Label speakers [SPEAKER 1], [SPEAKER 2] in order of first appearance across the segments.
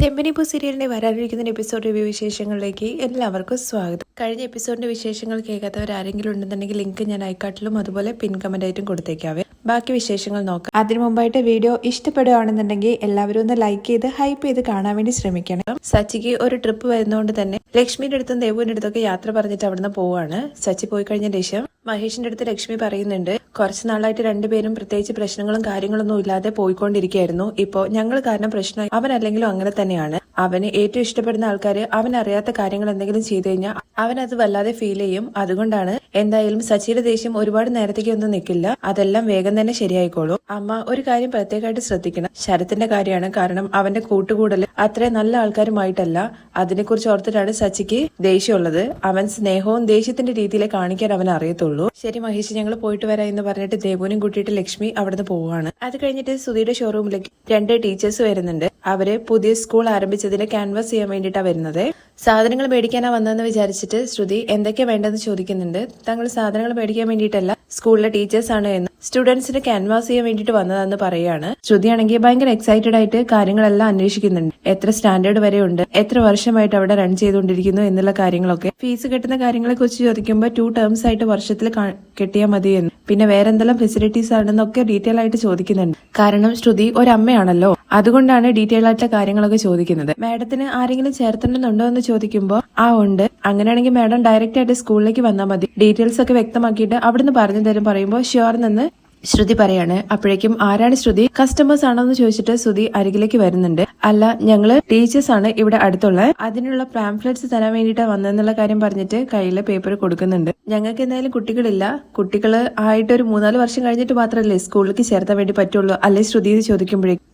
[SPEAKER 1] ചെമ്പനിപ്പൂ സീരിയലിന്റെ വരാനിരിക്കുന്ന episode review വിശേഷങ്ങളിലേക്ക് എല്ലാവർക്കും സ്വാഗതം. കഴിഞ്ഞ എപ്പിസോഡിന്റെ വിശേഷങ്ങൾ കേൾക്കാത്തവർ ആരെങ്കിലും ഉണ്ടെന്നുണ്ടെങ്കിൽ ലിങ്ക് ഞാൻ ഐക്കാട്ടിലും അതുപോലെ പിൻ കമന്റായിട്ടും കൊടുത്തേക്കാവേ. ബാക്കി വിശേഷങ്ങൾ നോക്കാം. അതിനു മുമ്പായിട്ട് വീഡിയോ ഇഷ്ടപ്പെടുകയാണെന്നുണ്ടെങ്കിൽ എല്ലാവരും ഒന്ന് ലൈക്ക് ചെയ്ത് ഹൈപ്പ് ചെയ്ത് കാണാൻ വേണ്ടി ശ്രമിക്കണം. സച്ചിക്ക് ഒരു ട്രിപ്പ് വരുന്നതുകൊണ്ട് തന്നെ ലക്ഷ്മിയുടെ അടുത്തും ദേവുവിന്റെ അടുത്തൊക്കെ യാത്ര പറഞ്ഞിട്ട് അവിടുന്ന് പോവാണ്. സച്ചി പോയി കഴിഞ്ഞ ശേഷം മഹേഷിന്റെ അടുത്ത് ലക്ഷ്മി പറയുന്നുണ്ട് കുറച്ച് നാളായിട്ട് രണ്ടുപേരും പ്രത്യേകിച്ച് പ്രശ്നങ്ങളും കാര്യങ്ങളൊന്നും ഇല്ലാതെ പോയിക്കൊണ്ടിരിക്കുകയായിരുന്നു. ഇപ്പോ ഞങ്ങൾ കാരണം പ്രശ്നം അവനല്ലെങ്കിലും അങ്ങനെ തന്നെയാണ്. അവന് ഏറ്റവും ഇഷ്ടപ്പെടുന്ന ആൾക്കാര് അവൻ അറിയാത്ത കാര്യങ്ങൾ എന്തെങ്കിലും ചെയ്തു കഴിഞ്ഞാൽ അവൻ അത് വല്ലാതെ ഫീൽ ചെയ്യും. അതുകൊണ്ടാണ് എന്തായാലും സച്ചിയുടെ ദേഷ്യം ഒരുപാട് നേരത്തേക്ക് ഒന്നും നിൽക്കില്ല. അതെല്ലാം വേഗം തന്നെ ശരിയായിക്കോളൂ. അമ്മ ഒരു കാര്യം പ്രത്യേകമായിട്ട് ശ്രദ്ധിക്കണം. ശരത്തിന്റെ കാര്യമാണ് കാരണം അവന്റെ കൂട്ടുകൂടൽ അത്രയും നല്ല ആൾക്കാരുമായിട്ടല്ല. അതിനെക്കുറിച്ച് ഓർത്തിട്ടാണ് സച്ചിക്ക് ദേഷ്യമുള്ളത്. അവൻ സ്നേഹവും ദേഷ്യത്തിന്റെ രീതിയിലെ കാണിക്കാൻ അവൻ അറിയത്തുള്ളൂ. ശരി മഹേഷ് ഞങ്ങൾ പോയിട്ട് വരാം എന്ന് പറഞ്ഞിട്ട് ദേവുനും കൂട്ടിയിട്ട് ലക്ഷ്മി അവിടുന്ന് പോവുകയാണ്. അത് കഴിഞ്ഞിട്ട് സുധിയുടെ ഷോറൂമിലേക്ക് രണ്ട് ടീച്ചേഴ്സ് വരുന്നുണ്ട്. അവർ പുതിയ സ്കൂൾ ആരംഭിച്ചതിന് ക്യാൻവാസ് ചെയ്യാൻ വേണ്ടിയിട്ടാണ് വരുന്നത്. സാധനങ്ങൾ മേടിക്കാനാ വന്നതെന്ന് വിചാരിച്ചിട്ട് ശ്രുതി എന്തൊക്കെയാ വേണ്ടതെന്ന് ചോദിക്കുന്നുണ്ട്. തങ്ങൾ സാധനങ്ങൾ മേടിക്കാൻ വേണ്ടിയിട്ടല്ല സ്കൂളിലെ ടീച്ചേഴ്സ് ആണ് എന്ന് സ്റ്റുഡൻസിന് ക്യാൻവാസ് ചെയ്യാൻ വേണ്ടിയിട്ട് വന്നതെന്ന് ശ്രുതി ആണെങ്കിൽ ഭയങ്കര എക്സൈറ്റഡ് ആയിട്ട് കാര്യങ്ങളെല്ലാം അന്വേഷിക്കുന്നുണ്ട്. എത്ര സ്റ്റാൻഡേർഡ് വരെ ഉണ്ട് എത്ര വർഷമായിട്ട് അവിടെ റൺ ചെയ്തുകൊണ്ടിരിക്കുന്നു എന്നുള്ള കാര്യങ്ങളൊക്കെ. ഫീസ് കെട്ടുന്ന കാര്യങ്ങളെ കുറിച്ച് ചോദിക്കുമ്പോൾ ടു ടേംസ് ആയിട്ട് വർഷത്തിൽ കെട്ടിയാൽ മതി എന്ന്. പിന്നെ വേറെന്തെല്ലാം ഫെസിലിറ്റീസ് ആണെന്നൊക്കെ ഡീറ്റെയിൽ ആയിട്ട് ചോദിക്കുന്നുണ്ട്. കാരണം ശ്രുതി ഒരമ്മയാണല്ലോ അതുകൊണ്ടാണ് ഡീറ്റെയിൽ ആയിട്ടുള്ള കാര്യങ്ങളൊക്കെ ചോദിക്കുന്നത്. മാഡത്തിന് ആരെങ്കിലും ചേർത്തണമെന്നുണ്ടോ എന്ന് ചോദിക്കുമ്പോൾ ആ ഉണ്ട്. അങ്ങനെയാണെങ്കിൽ മാഡം ഡയറക്റ്റ് ആയിട്ട് സ്കൂളിലേക്ക് വന്നാൽ മതി. ഡീറ്റെയിൽസ് ഒക്കെ വ്യക്തമാക്കിയിട്ട് അവിടുന്ന് പറഞ്ഞു തരും. പറയുമ്പോൾ ഷ്യോർ നിന്ന് ശ്രുതി പറയാണ് അപ്പോഴേക്കും ആരാണ് ശ്രുതി? കസ്റ്റമേഴ്സ് ആണോ എന്ന് ചോദിച്ചിട്ട് ശ്രുതി അരികിലേക്ക് വരുന്നുണ്ട്. അല്ല ഞങ്ങൾ ടീച്ചേഴ്സ് ആണ് ഇവിടെ അടുത്തുള്ള. അതിനുള്ള പാംഫ്ലെറ്റ്സ് തരാൻ വേണ്ടിയിട്ടാ വന്നെന്നുള്ള കാര്യം പറഞ്ഞിട്ട് കയ്യിൽ പേപ്പർ കൊടുക്കുന്നുണ്ട്. ഞങ്ങൾക്ക് എന്തായാലും കുട്ടികളില്ല. കുട്ടികൾ ആയിട്ട് ഒരു മൂന്നാൽ വർഷം കഴിഞ്ഞിട്ട് മാത്രമല്ലേ സ്കൂളിലേക്ക് ചേർത്താൻ വേണ്ടി പറ്റുള്ളൂ. അല്ലെ ശ്രുതി എന്ന് ചോദിക്കുമ്പോഴേക്കും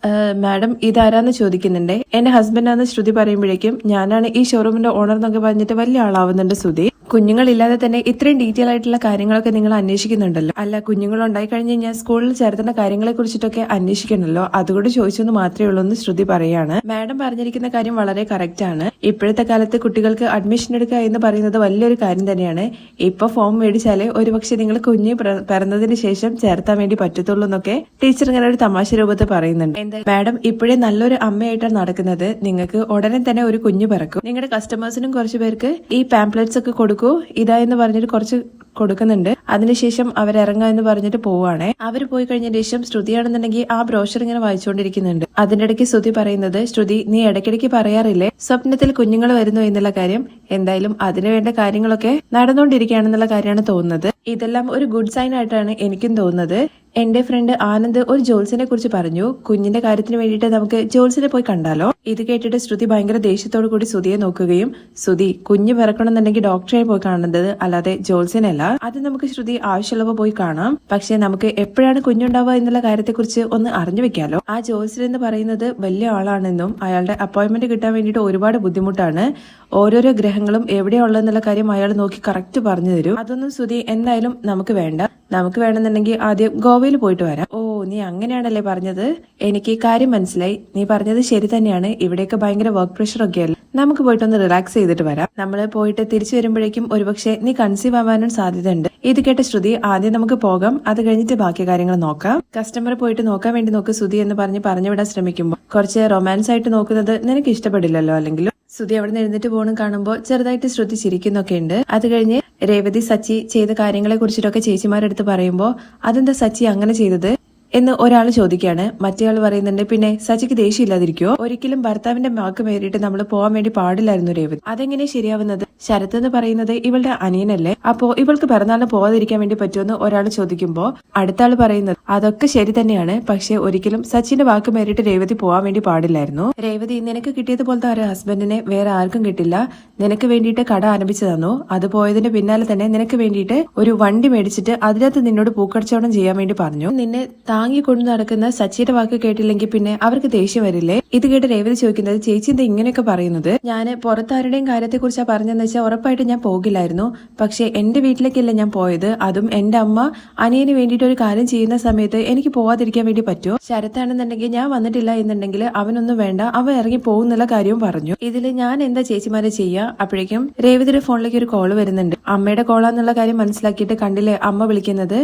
[SPEAKER 1] മാഡം ഇതാരാന്ന് ചോദിക്കുന്നുണ്ട്. എന്റെ ഹസ്ബൻഡാന്ന് ശ്രുതി പറയുമ്പോഴേക്കും ഞാനാണ് ഈ ഷോറൂമിന്റെ ഓണർ എന്നൊക്കെ പറഞ്ഞിട്ട് വലിയ ആളാവുന്നുണ്ട് ശ്രുതി. കുഞ്ഞുങ്ങളില്ലാതെ തന്നെ ഇത്രയും ഡീറ്റെയിൽ ആയിട്ടുള്ള കാര്യങ്ങളൊക്കെ നിങ്ങൾ അന്വേഷിക്കുന്നുണ്ടല്ലോ. അല്ല കുഞ്ഞുങ്ങൾ ഉണ്ടായി കഴിഞ്ഞ് കഴിഞ്ഞാൽ സ്കൂളിൽ ചേർത്തുന്ന കാര്യങ്ങളെ കുറിച്ചിട്ടൊക്കെ അന്വേഷിക്കണല്ലോ. അതുകൊണ്ട് ചോദിച്ചെന്ന് മാത്രമേ ഉള്ളൂ എന്ന് ശ്രുതി പറയാണ്. മാഡം പറഞ്ഞിരിക്കുന്ന കാര്യം വളരെ കറക്റ്റ് ആണ്. ഇപ്പോഴത്തെ കാലത്ത് കുട്ടികൾക്ക് അഡ്മിഷൻ എടുക്കുക എന്ന് പറയുന്നത് വലിയൊരു കാര്യം തന്നെയാണ്. ഇപ്പൊ ഫോം മേടിച്ചാലേ ഒരുപക്ഷെ നിങ്ങൾ കുഞ്ഞ് പിറന്നതിന് ശേഷം ചേർത്താൻ വേണ്ടി പറ്റത്തുള്ളൂ എന്നൊക്കെ ടീച്ചർ ഇങ്ങനെ ഒരു തമാശ രൂപത്തിൽ പറയുന്നുണ്ട്. എന്താ മാഡം ഇപ്പോഴേ നല്ലൊരു അമ്മയായിട്ടാണ് നടക്കുന്നത്. നിങ്ങൾക്ക് ഉടനെ തന്നെ ഒരു കുഞ്ഞ് പിറക്കും. നിങ്ങളുടെ കസ്റ്റമേഴ്സിനും കുറച്ചുപേർക്ക് ഈ പാംപ്ലെറ്റ്സ് ഒക്കെ കൊടുക്കൂ. ഇതാ എന്ന് പറഞ്ഞിട്ട് കുറച്ച് കൊടുക്കുന്നുണ്ട്. അതിനുശേഷം അവരിറങ്ങുക എന്ന് പറഞ്ഞിട്ട് പോവാണേ അവർ പോയി കഴിഞ്ഞ ശേഷം ശ്രുതിയാണെന്നുണ്ടെങ്കിൽ ആ ബ്രോഷർ ഇങ്ങനെ വായിച്ചുകൊണ്ടിരിക്കുന്നുണ്ട്. അതിന്റെ ഇടയ്ക്ക് ശ്രുതി പറയുന്നത് ശ്രുതി നീ ഇടയ്ക്കിടയ്ക്ക് പറയാറില്ലേ? സ്വപ്നത്തിൽ കുഞ്ഞുങ്ങൾ വരുന്നു എന്നുള്ള കാര്യം? എന്തായാലും അതിനുവേണ്ട കാര്യങ്ങളൊക്കെ നടന്നുകൊണ്ടിരിക്കുകയാണെന്നുള്ള കാര്യമാണ് തോന്നുന്നത്. ഇതെല്ലാം ഒരു ഗുഡ് സൈൻ ആയിട്ടാണ് എനിക്കും തോന്നുന്നത്. എന്റെ ഫ്രണ്ട് ആനന്ദ് ഒരു ജോൽസിനെ കുറിച്ച് പറഞ്ഞു. കുഞ്ഞിന്റെ കാര്യത്തിന് വേണ്ടിയിട്ട് നമുക്ക് ജോൽസിനെ പോയി കണ്ടാലോ? ഇത് കേട്ടിട്ട് ശ്രുതി ഭയങ്കര ദേഷ്യത്തോടു കൂടി സുതിയെ നോക്കുകയും സുതി കുഞ്ഞ് പിറക്കണമെന്നുണ്ടെങ്കിൽ ഡോക്ടറെ പോയി കാണുന്നത് അല്ലാതെ ജോൽസിനല്ല അത് നമുക്ക് ശ്രുതി ആവശ്യമുള്ളപ്പോൾ പോയി കാണാം. പക്ഷെ നമുക്ക് എപ്പോഴാണ് കുഞ്ഞുണ്ടാവുക എന്നുള്ള കാര്യത്തെക്കുറിച്ച് ഒന്ന് അറിഞ്ഞു വെക്കാലോ. ആ ജോസിൽ എന്ന് പറയുന്നത് വലിയ ആളാണെന്നും അയാളുടെ അപ്പോയിന്റ്മെന്റ് കിട്ടാൻ വേണ്ടിയിട്ട് ഒരുപാട് ബുദ്ധിമുട്ടാണ്. ഓരോരോ ഗ്രഹങ്ങളും എവിടെയുള്ളതെന്നുള്ള കാര്യം അയാൾ നോക്കി കറക്റ്റ് പറഞ്ഞു തരും. അതൊന്നും ശ്രുതി എന്തായാലും നമുക്ക് വേണ്ട. നമുക്ക് വേണമെന്നുണ്ടെങ്കിൽ ആദ്യം ഗോവയിൽ പോയിട്ട് വരാം. ഓ നീ അങ്ങനെയാണല്ലേ പറഞ്ഞത്? എനിക്ക് ഈ കാര്യം മനസ്സിലായി. നീ പറഞ്ഞത് ശരി തന്നെയാണ്. ഇവിടെയൊക്കെ ഭയങ്കര വർക്ക് പ്രഷർ ഒക്കെ അല്ലേ? നമുക്ക് പോയിട്ടൊന്ന് റിലാക്സ് ചെയ്തിട്ട് വരാം. നമ്മൾ പോയിട്ട് തിരിച്ചു വരുമ്പോഴേക്കും ഒരുപക്ഷെ നീ കൺസീവ് ആവാനും സാധ്യതയുണ്ട്. ഇത് കേട്ട ശ്രുതി ആദ്യം നമുക്ക് പോകാം. അത് കഴിഞ്ഞിട്ട് ബാക്കി കാര്യങ്ങൾ നോക്കാം. കസ്റ്റമർ പോയിട്ട് നോക്കാൻ വേണ്ടി നോക്ക് ശ്രുതി എന്ന് പറഞ്ഞ് പറഞ്ഞു വിടാൻ ശ്രമിക്കുമ്പോൾ. കുറച്ച് റൊമാൻസ് ആയിട്ട് നോക്കുന്നത് നിനക്ക് ഇഷ്ടപ്പെടില്ലല്ലോ അല്ലെങ്കിൽ ശ്രുതി അവിടെ നിന്ന് എഴുന്നേറ്റ് പോകണം കാണുമ്പോൾ ചെറുതായിട്ട് ശ്രുതി ചിരിക്കുന്നൊക്കെ ഉണ്ട്. അത് കഴിഞ്ഞ് രേവതി സച്ചി ചെയ്ത കാര്യങ്ങളെ കുറിച്ചിട്ടൊക്കെ ചേച്ചിമാരെടുത്ത് പറയുമ്പോൾ അതെന്താ സച്ചി അങ്ങനെ ചെയ്തത്? എന്ന് ഒരാൾ ചോദിക്കുകയാണ്. മറ്റേയാൾ പറയുന്നുണ്ട് പിന്നെ സച്ചിക്ക് ദേഷ്യമില്ലാതിരിക്കോ ഒരിക്കലും ഭർത്താവിന്റെ മാക്ക് മേറിയിട്ട് നമ്മൾ പോകാൻ വേണ്ടി പാടില്ലായിരുന്നു രേവതി. അതെങ്ങനെ ശരിയാവുന്നത്? ശരത് എന്ന് പറയുന്നത് ഇവളുടെ അനിയനല്ലേ? അപ്പോ ഇവൾക്ക് പിറന്നാളിന് പോകാതിരിക്കാൻ വേണ്ടി പറ്റുമെന്ന് ഒരാൾ ചോദിക്കുമ്പോ അടുത്ത ആൾ പറയുന്നത് അതൊക്കെ ശരി തന്നെയാണ്. പക്ഷെ ഒരിക്കലും സച്ചിന്റെ വാക്ക് മേറിയിട്ട് രേവതി പോകാൻ വേണ്ടി പാടില്ലായിരുന്നു. രേവതി നിനക്ക് കിട്ടിയതുപോലത്തെ ഒരു ഹസ്ബൻഡിനെ വേറെ ആർക്കും കിട്ടില്ല. നിനക്ക് വേണ്ടിയിട്ട് കട ആരംഭിച്ചു തന്നു അത് പോയതിന്റെ പിന്നാലെ തന്നെ നിനക്ക് വേണ്ടിയിട്ട് ഒരു വണ്ടി മേടിച്ചിട്ട് അതിനകത്ത് നിന്നോട് പൂക്കടച്ചോടം ചെയ്യാൻ വേണ്ടി പറഞ്ഞു. നിന്നെ താങ്ങി കൊണ്ടു നടക്കുന്ന സച്ചിയുടെ വാക്ക് കേട്ടില്ലെങ്കിൽ പിന്നെ അവർക്ക് ദേഷ്യം വരില്ലേ? ഇത് കേട്ട് രേവതി ചോദിക്കുന്നത് ചേച്ചി എന്താ ഇങ്ങനെയൊക്കെ പറയുന്നത്? ഞാൻ പുറത്താരുടെയും കാര്യത്തെ കുറിച്ചാ പറഞ്ഞെന്ന് വെച്ചാൽ ഉറപ്പായിട്ട് ഞാൻ പോകില്ലായിരുന്നു. പക്ഷെ എന്റെ വീട്ടിലേക്കല്ല ഞാൻ പോയത്. അതും എന്റെ അമ്മ അനിയന് വേണ്ടിയിട്ട് ഒരു കാര്യം ചെയ്യുന്ന സമയത്ത് എനിക്ക് പോവാതിരിക്കാൻ വേണ്ടി പറ്റുമോ? ശരത്താണെന്നുണ്ടെങ്കിൽ ഞാൻ വന്നിട്ടില്ല എന്നുണ്ടെങ്കിൽ അവനൊന്നും വേണ്ട. അവൻ ഇറങ്ങി പോകുന്നുള്ള കാര്യവും പറഞ്ഞു. ഇതിൽ ഞാൻ എന്താ ചേച്ചിമാരെ ചെയ്യാ? അപ്പോഴേക്കും രേവതിയുടെ ഫോണിലേക്ക് ഒരു കോൾ വരുന്നുണ്ട്. അമ്മയുടെ കോളാന്നുള്ള കാര്യം മനസ്സിലാക്കിയിട്ട് കണ്ടില്ലേ അമ്മ വിളിക്കുന്നത്?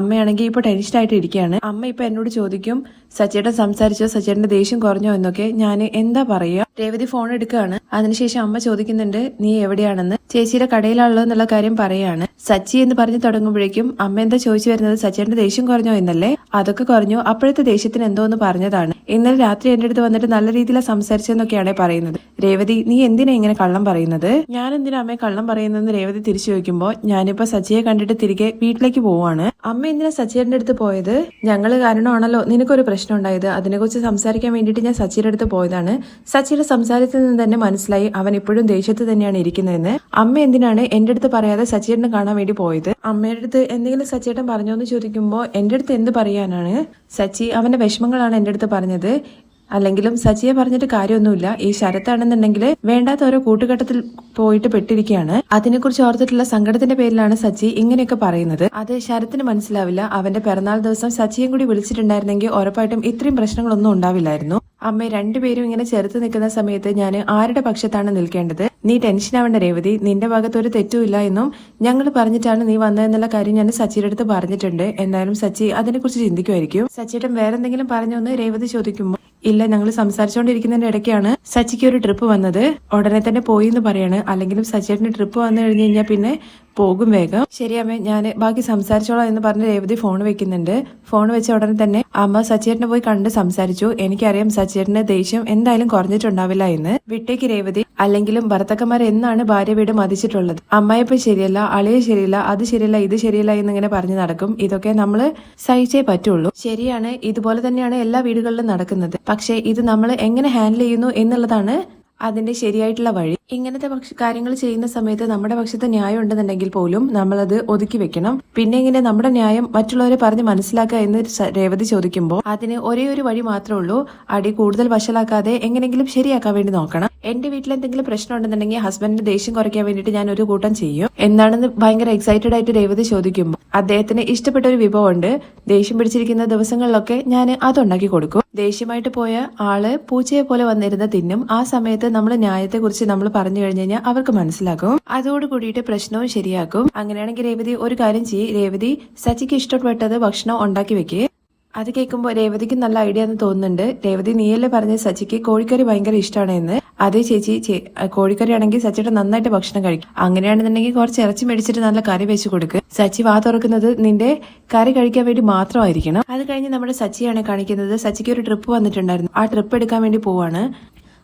[SPEAKER 1] അമ്മയാണെങ്കിൽ ഇപ്പൊ ടെൻഷൻ ആയിട്ട് ഇരിക്കുകയാണ്. അമ്മ ഇപ്പം എന്നോട് ചോദിക്കും സച്ചേട്ടൻ സംസാരിച്ചോ സച്ചേട്ടന്റെ ദേഷ്യം കുറഞ്ഞോ എന്നൊക്കെ ഞാൻ എന്താ പറയുക രേവതി ഫോൺ എടുക്കുകയാണ്. അതിനുശേഷം അമ്മ ചോദിക്കുന്നുണ്ട് നീ എവിടെയാണെന്ന്? ചേച്ചിയുടെ കടയിലാണല്ലോ എന്നുള്ള കാര്യം പറയാണ്. സച്ചി എന്ന് പറഞ്ഞു തുടങ്ങുമ്പോഴേക്കും അമ്മ എന്താ ചോദിച്ചു വരുന്നത്? സച്ചേട്ടന്റെ ദേഷ്യം കുറഞ്ഞോ എന്നല്ലേ? അതൊക്കെ കുറഞ്ഞു. അപ്പോഴത്തെ ദേഷ്യത്തിന് എന്തോ എന്ന് പറഞ്ഞതാണ്. ഇന്നലെ രാത്രി എന്റെ അടുത്ത് വന്നിട്ട് നല്ല രീതിയിൽ സംസാരിച്ചെന്നൊക്കെയാണ് പറയുന്നത്. രേവതി നീ എന്തിനാ ഇങ്ങനെ കള്ളം പറയുന്നത്? ഞാൻ എന്തിനാ അമ്മയെ കള്ളം പറയുന്നതെന്ന് രേവതി തിരിച്ചു ചോദിക്കുമ്പോൾ ഞാനിപ്പോ സച്ചിയെ കണ്ടിട്ട് തിരികെ വീട്ടിലേക്ക് പോവാണ്. അമ്മ എന്തിനാ സച്ചിയുടെ അടുത്ത് പോയത്? ഞങ്ങൾ കാരണമാണല്ലോ. നിനക്കൊരു പ്രശ്നം ഉണ്ടായത് അതിനെക്കുറിച്ച് സംസാരിക്കാൻ വേണ്ടിയിട്ട് ഞാൻ സച്ചിയുടെ അടുത്ത് പോയതാണ്. സച്ചിയുടെ സംസാരത്തിൽ നിന്ന് തന്നെ മനസ്സിലായി അവൻ ഇപ്പോഴും ദേഷ്യത്ത് തന്നെയാണ് ഇരിക്കുന്നതെന്ന്. അമ്മ എന്തിനാണ് എന്റെ അടുത്ത് പറയാതെ സച്ചിയേട്ടനെ കാണാൻ വേണ്ടി പോയത്? അമ്മയുടെ അടുത്ത് എന്തെങ്കിലും സച്ചിയേട്ടൻ പറഞ്ഞോ എന്ന് ചോദിക്കുമ്പോൾ എന്റെ അടുത്ത് എന്ത് പറയാനാണ്? സച്ചി അവന്റെ വിഷമങ്ങളാണ് എന്റെ അടുത്ത് പറഞ്ഞത്. അല്ലെങ്കിലും സജിയെ പറഞ്ഞിട്ട് കാര്യമൊന്നുമില്ല. ഈ ശരത്താണെന്നുണ്ടെങ്കിൽ വേണ്ടാത്ത ഓരോ കൂട്ടുകെട്ടത്തിൽ പോയിട്ട് പെട്ടിരിക്കുകയാണ് അതിനെക്കുറിച്ച് ഓർത്തിട്ടുള്ള സങ്കടത്തിന്റെ പേരിലാണ് സച്ചി ഇങ്ങനെയൊക്കെ പറയുന്നത്. അത് ശരത്തിന് മനസ്സിലാവില്ല. അവന്റെ പിറന്നാൾ ദിവസം സച്ചിയും കൂടി വിളിച്ചിട്ടുണ്ടായിരുന്നെങ്കിൽ ഉറപ്പായിട്ടും ഇത്രയും പ്രശ്നങ്ങളൊന്നും ഉണ്ടാവില്ലായിരുന്നു. അമ്മ രണ്ടുപേരും ഇങ്ങനെ ചെറുത്ത് നിൽക്കുന്ന സമയത്ത് ഞാൻ ആരുടെ പക്ഷത്താണ് നിൽക്കേണ്ടത്? നീ ടെൻഷൻ ആവേണ്ട രേവതി. നിന്റെ ഭാഗത്ത് ഒരു തെറ്റുമില്ല എന്നും ഞങ്ങൾ പറഞ്ഞിട്ടാണ് നീ വന്നതെന്നുള്ള കാര്യം ഞാൻ സച്ചിയുടെ അടുത്ത് പറഞ്ഞിട്ടുണ്ട്. എന്തായാലും സച്ചി അതിനെക്കുറിച്ച് ചിന്തിക്കുമായിരിക്കും. സച്ചിയുടെ വേറെന്തെങ്കിലും പറഞ്ഞൊന്ന് രേവതി ചോദിക്കുമ്പോൾ ഇല്ല ഞങ്ങൾ സംസാരിച്ചുകൊണ്ടിരിക്കുന്നതിന്റെ ഇടയ്ക്കാണ് സച്ചിക്ക് ഒരു ട്രിപ്പ് വന്നത്. ഉടനെ തന്നെ പോയി എന്ന് പറയാണ്. അല്ലെങ്കിലും സച്ചിയേട്ടന് ട്രിപ്പ് വന്നു കഴിഞ്ഞു കഴിഞ്ഞാൽ പിന്നെ പോകും വേഗം. ശരിയമ്മേ ഞാൻ ബാക്കി സംസാരിച്ചോളാം എന്ന് പറഞ്ഞ് രേവതി ഫോൺ വെക്കുന്നുണ്ട്. ഫോൺ വെച്ച ഉടനെ തന്നെ അമ്മ സച്ചേട്ടനെ പോയി കണ്ട് സംസാരിച്ചു. എനിക്കറിയാം സച്ചേട്ടന്റെ ദേഷ്യം എന്തായാലും കുറഞ്ഞിട്ടുണ്ടാവില്ല എന്ന്. വിട്ടേക്ക് രേവതി. അല്ലെങ്കിലും ഭർത്തക്കന്മാർ എന്നാണ് ഭാര്യ വീട് മതിച്ചിട്ടുള്ളത്. അമ്മയപ്പം ശരിയല്ല അളിയെ ശരിയല്ല അത് ശരിയല്ല ഇത് ശരിയല്ല എന്നിങ്ങനെ പറഞ്ഞു നടക്കും. ഇതൊക്കെ നമ്മൾ സഹിച്ചേ പറ്റുള്ളൂ. ശരിയാണ് ഇതുപോലെ തന്നെയാണ് എല്ലാ വീടുകളിലും നടക്കുന്നത്. പക്ഷേ ഇത് നമ്മൾ എങ്ങനെ ഹാൻഡിൽ ചെയ്യുന്നു എന്നുള്ളതാണ് അതിന്റെ ശരിയായിട്ടുള്ള വഴി. ഇങ്ങനത്തെ പക്ഷ കാര്യങ്ങൾ ചെയ്യുന്ന സമയത്ത് നമ്മുടെ പക്ഷത്ത് ന്യായം ഉണ്ടെന്നുണ്ടെങ്കിൽ പോലും നമ്മളത് ഒതുക്കി വെക്കണം. പിന്നെ ഇങ്ങനെ നമ്മുടെ ന്യായം മറ്റുള്ളവരെ പറഞ്ഞ് മനസ്സിലാക്കുക എന്ന് രേവതി ചോദിക്കുമ്പോൾ അതിന് ഒരേ ഒരു വഴി മാത്രമേ ഉള്ളൂ. അടി കൂടുതൽ വഷളാക്കാതെ എങ്ങനെങ്കിലും ശരിയാക്കാൻ വേണ്ടി നോക്കണം. എന്റെ വീട്ടിൽ എന്തെങ്കിലും പ്രശ്നം ഉണ്ടെന്നുണ്ടെങ്കിൽ ഹസ്ബൻഡിന്റെ ദേഷ്യം കുറയ്ക്കാൻ വേണ്ടിയിട്ട് ഞാൻ ഒരു കൂട്ടം ചെയ്യും. എന്താണെന്ന് ഭയങ്കര എക്സൈറ്റഡ് ആയിട്ട് രേവതി ചോദിക്കുമ്പോൾ അദ്ദേഹത്തിന് ഇഷ്ടപ്പെട്ട ഒരു വിഭവമുണ്ട്. ദേഷ്യം പിടിച്ചിരിക്കുന്ന ദിവസങ്ങളിലൊക്കെ ഞാൻ അതുണ്ടാക്കി കൊടുക്കും. ദേഷ്യമായിട്ട് പോയ ആൾ പൂച്ചയെ പോലെ വന്നിരുന്ന തിന്നും. ആ സമയത്ത് നമ്മൾ ന്യായത്തെക്കുറിച്ച് നമ്മൾ പറഞ്ഞു കഴിഞ്ഞു കഴിഞ്ഞാൽ അവർക്ക് മനസ്സിലാക്കും അതോട് കൂടിയിട്ട് പ്രശ്നവും ശരിയാക്കും അങ്ങനെയാണെങ്കിൽ രേവതി ഒരു കാര്യം ചെയ്യ്. രേവതി സച്ചിക്ക് ഇഷ്ടപ്പെട്ടത് ഭക്ഷണം ഉണ്ടാക്കി വെക്കേ. അത് കേൾക്കുമ്പോൾ രേവതിക്ക് നല്ല ഐഡിയ എന്ന് തോന്നുന്നുണ്ട്. രേവതി നീയല്ലേ പറഞ്ഞ സച്ചിക്ക് കോഴിക്കറി ഭയങ്കര ഇഷ്ടമാണ് എന്ന്. അതേ ചേച്ചി കോഴിക്കറി ആണെങ്കിൽ സച്ചിയുടെ നന്നായിട്ട് ഭക്ഷണം കഴിക്കും. അങ്ങനെയാണെന്നുണ്ടെങ്കിൽ കുറച്ച് ഇറച്ചി മേടിച്ചിട്ട് നല്ല കറി വെച്ച് കൊടുക്കുക സച്ചി വാ തുറക്കുന്നത് നിന്റെ കറി കഴിക്കാൻ വേണ്ടി മാത്രമായിരിക്കണം. അത് കഴിഞ്ഞ് നമ്മുടെ സച്ചിയാണ് കാണിക്കുന്നത്. സച്ചിക്ക് ഒരു ട്രിപ്പ് വന്നിട്ടുണ്ടായിരുന്നു. ആ ട്രിപ്പ് എടുക്കാൻ വേണ്ടി പോവാണ്.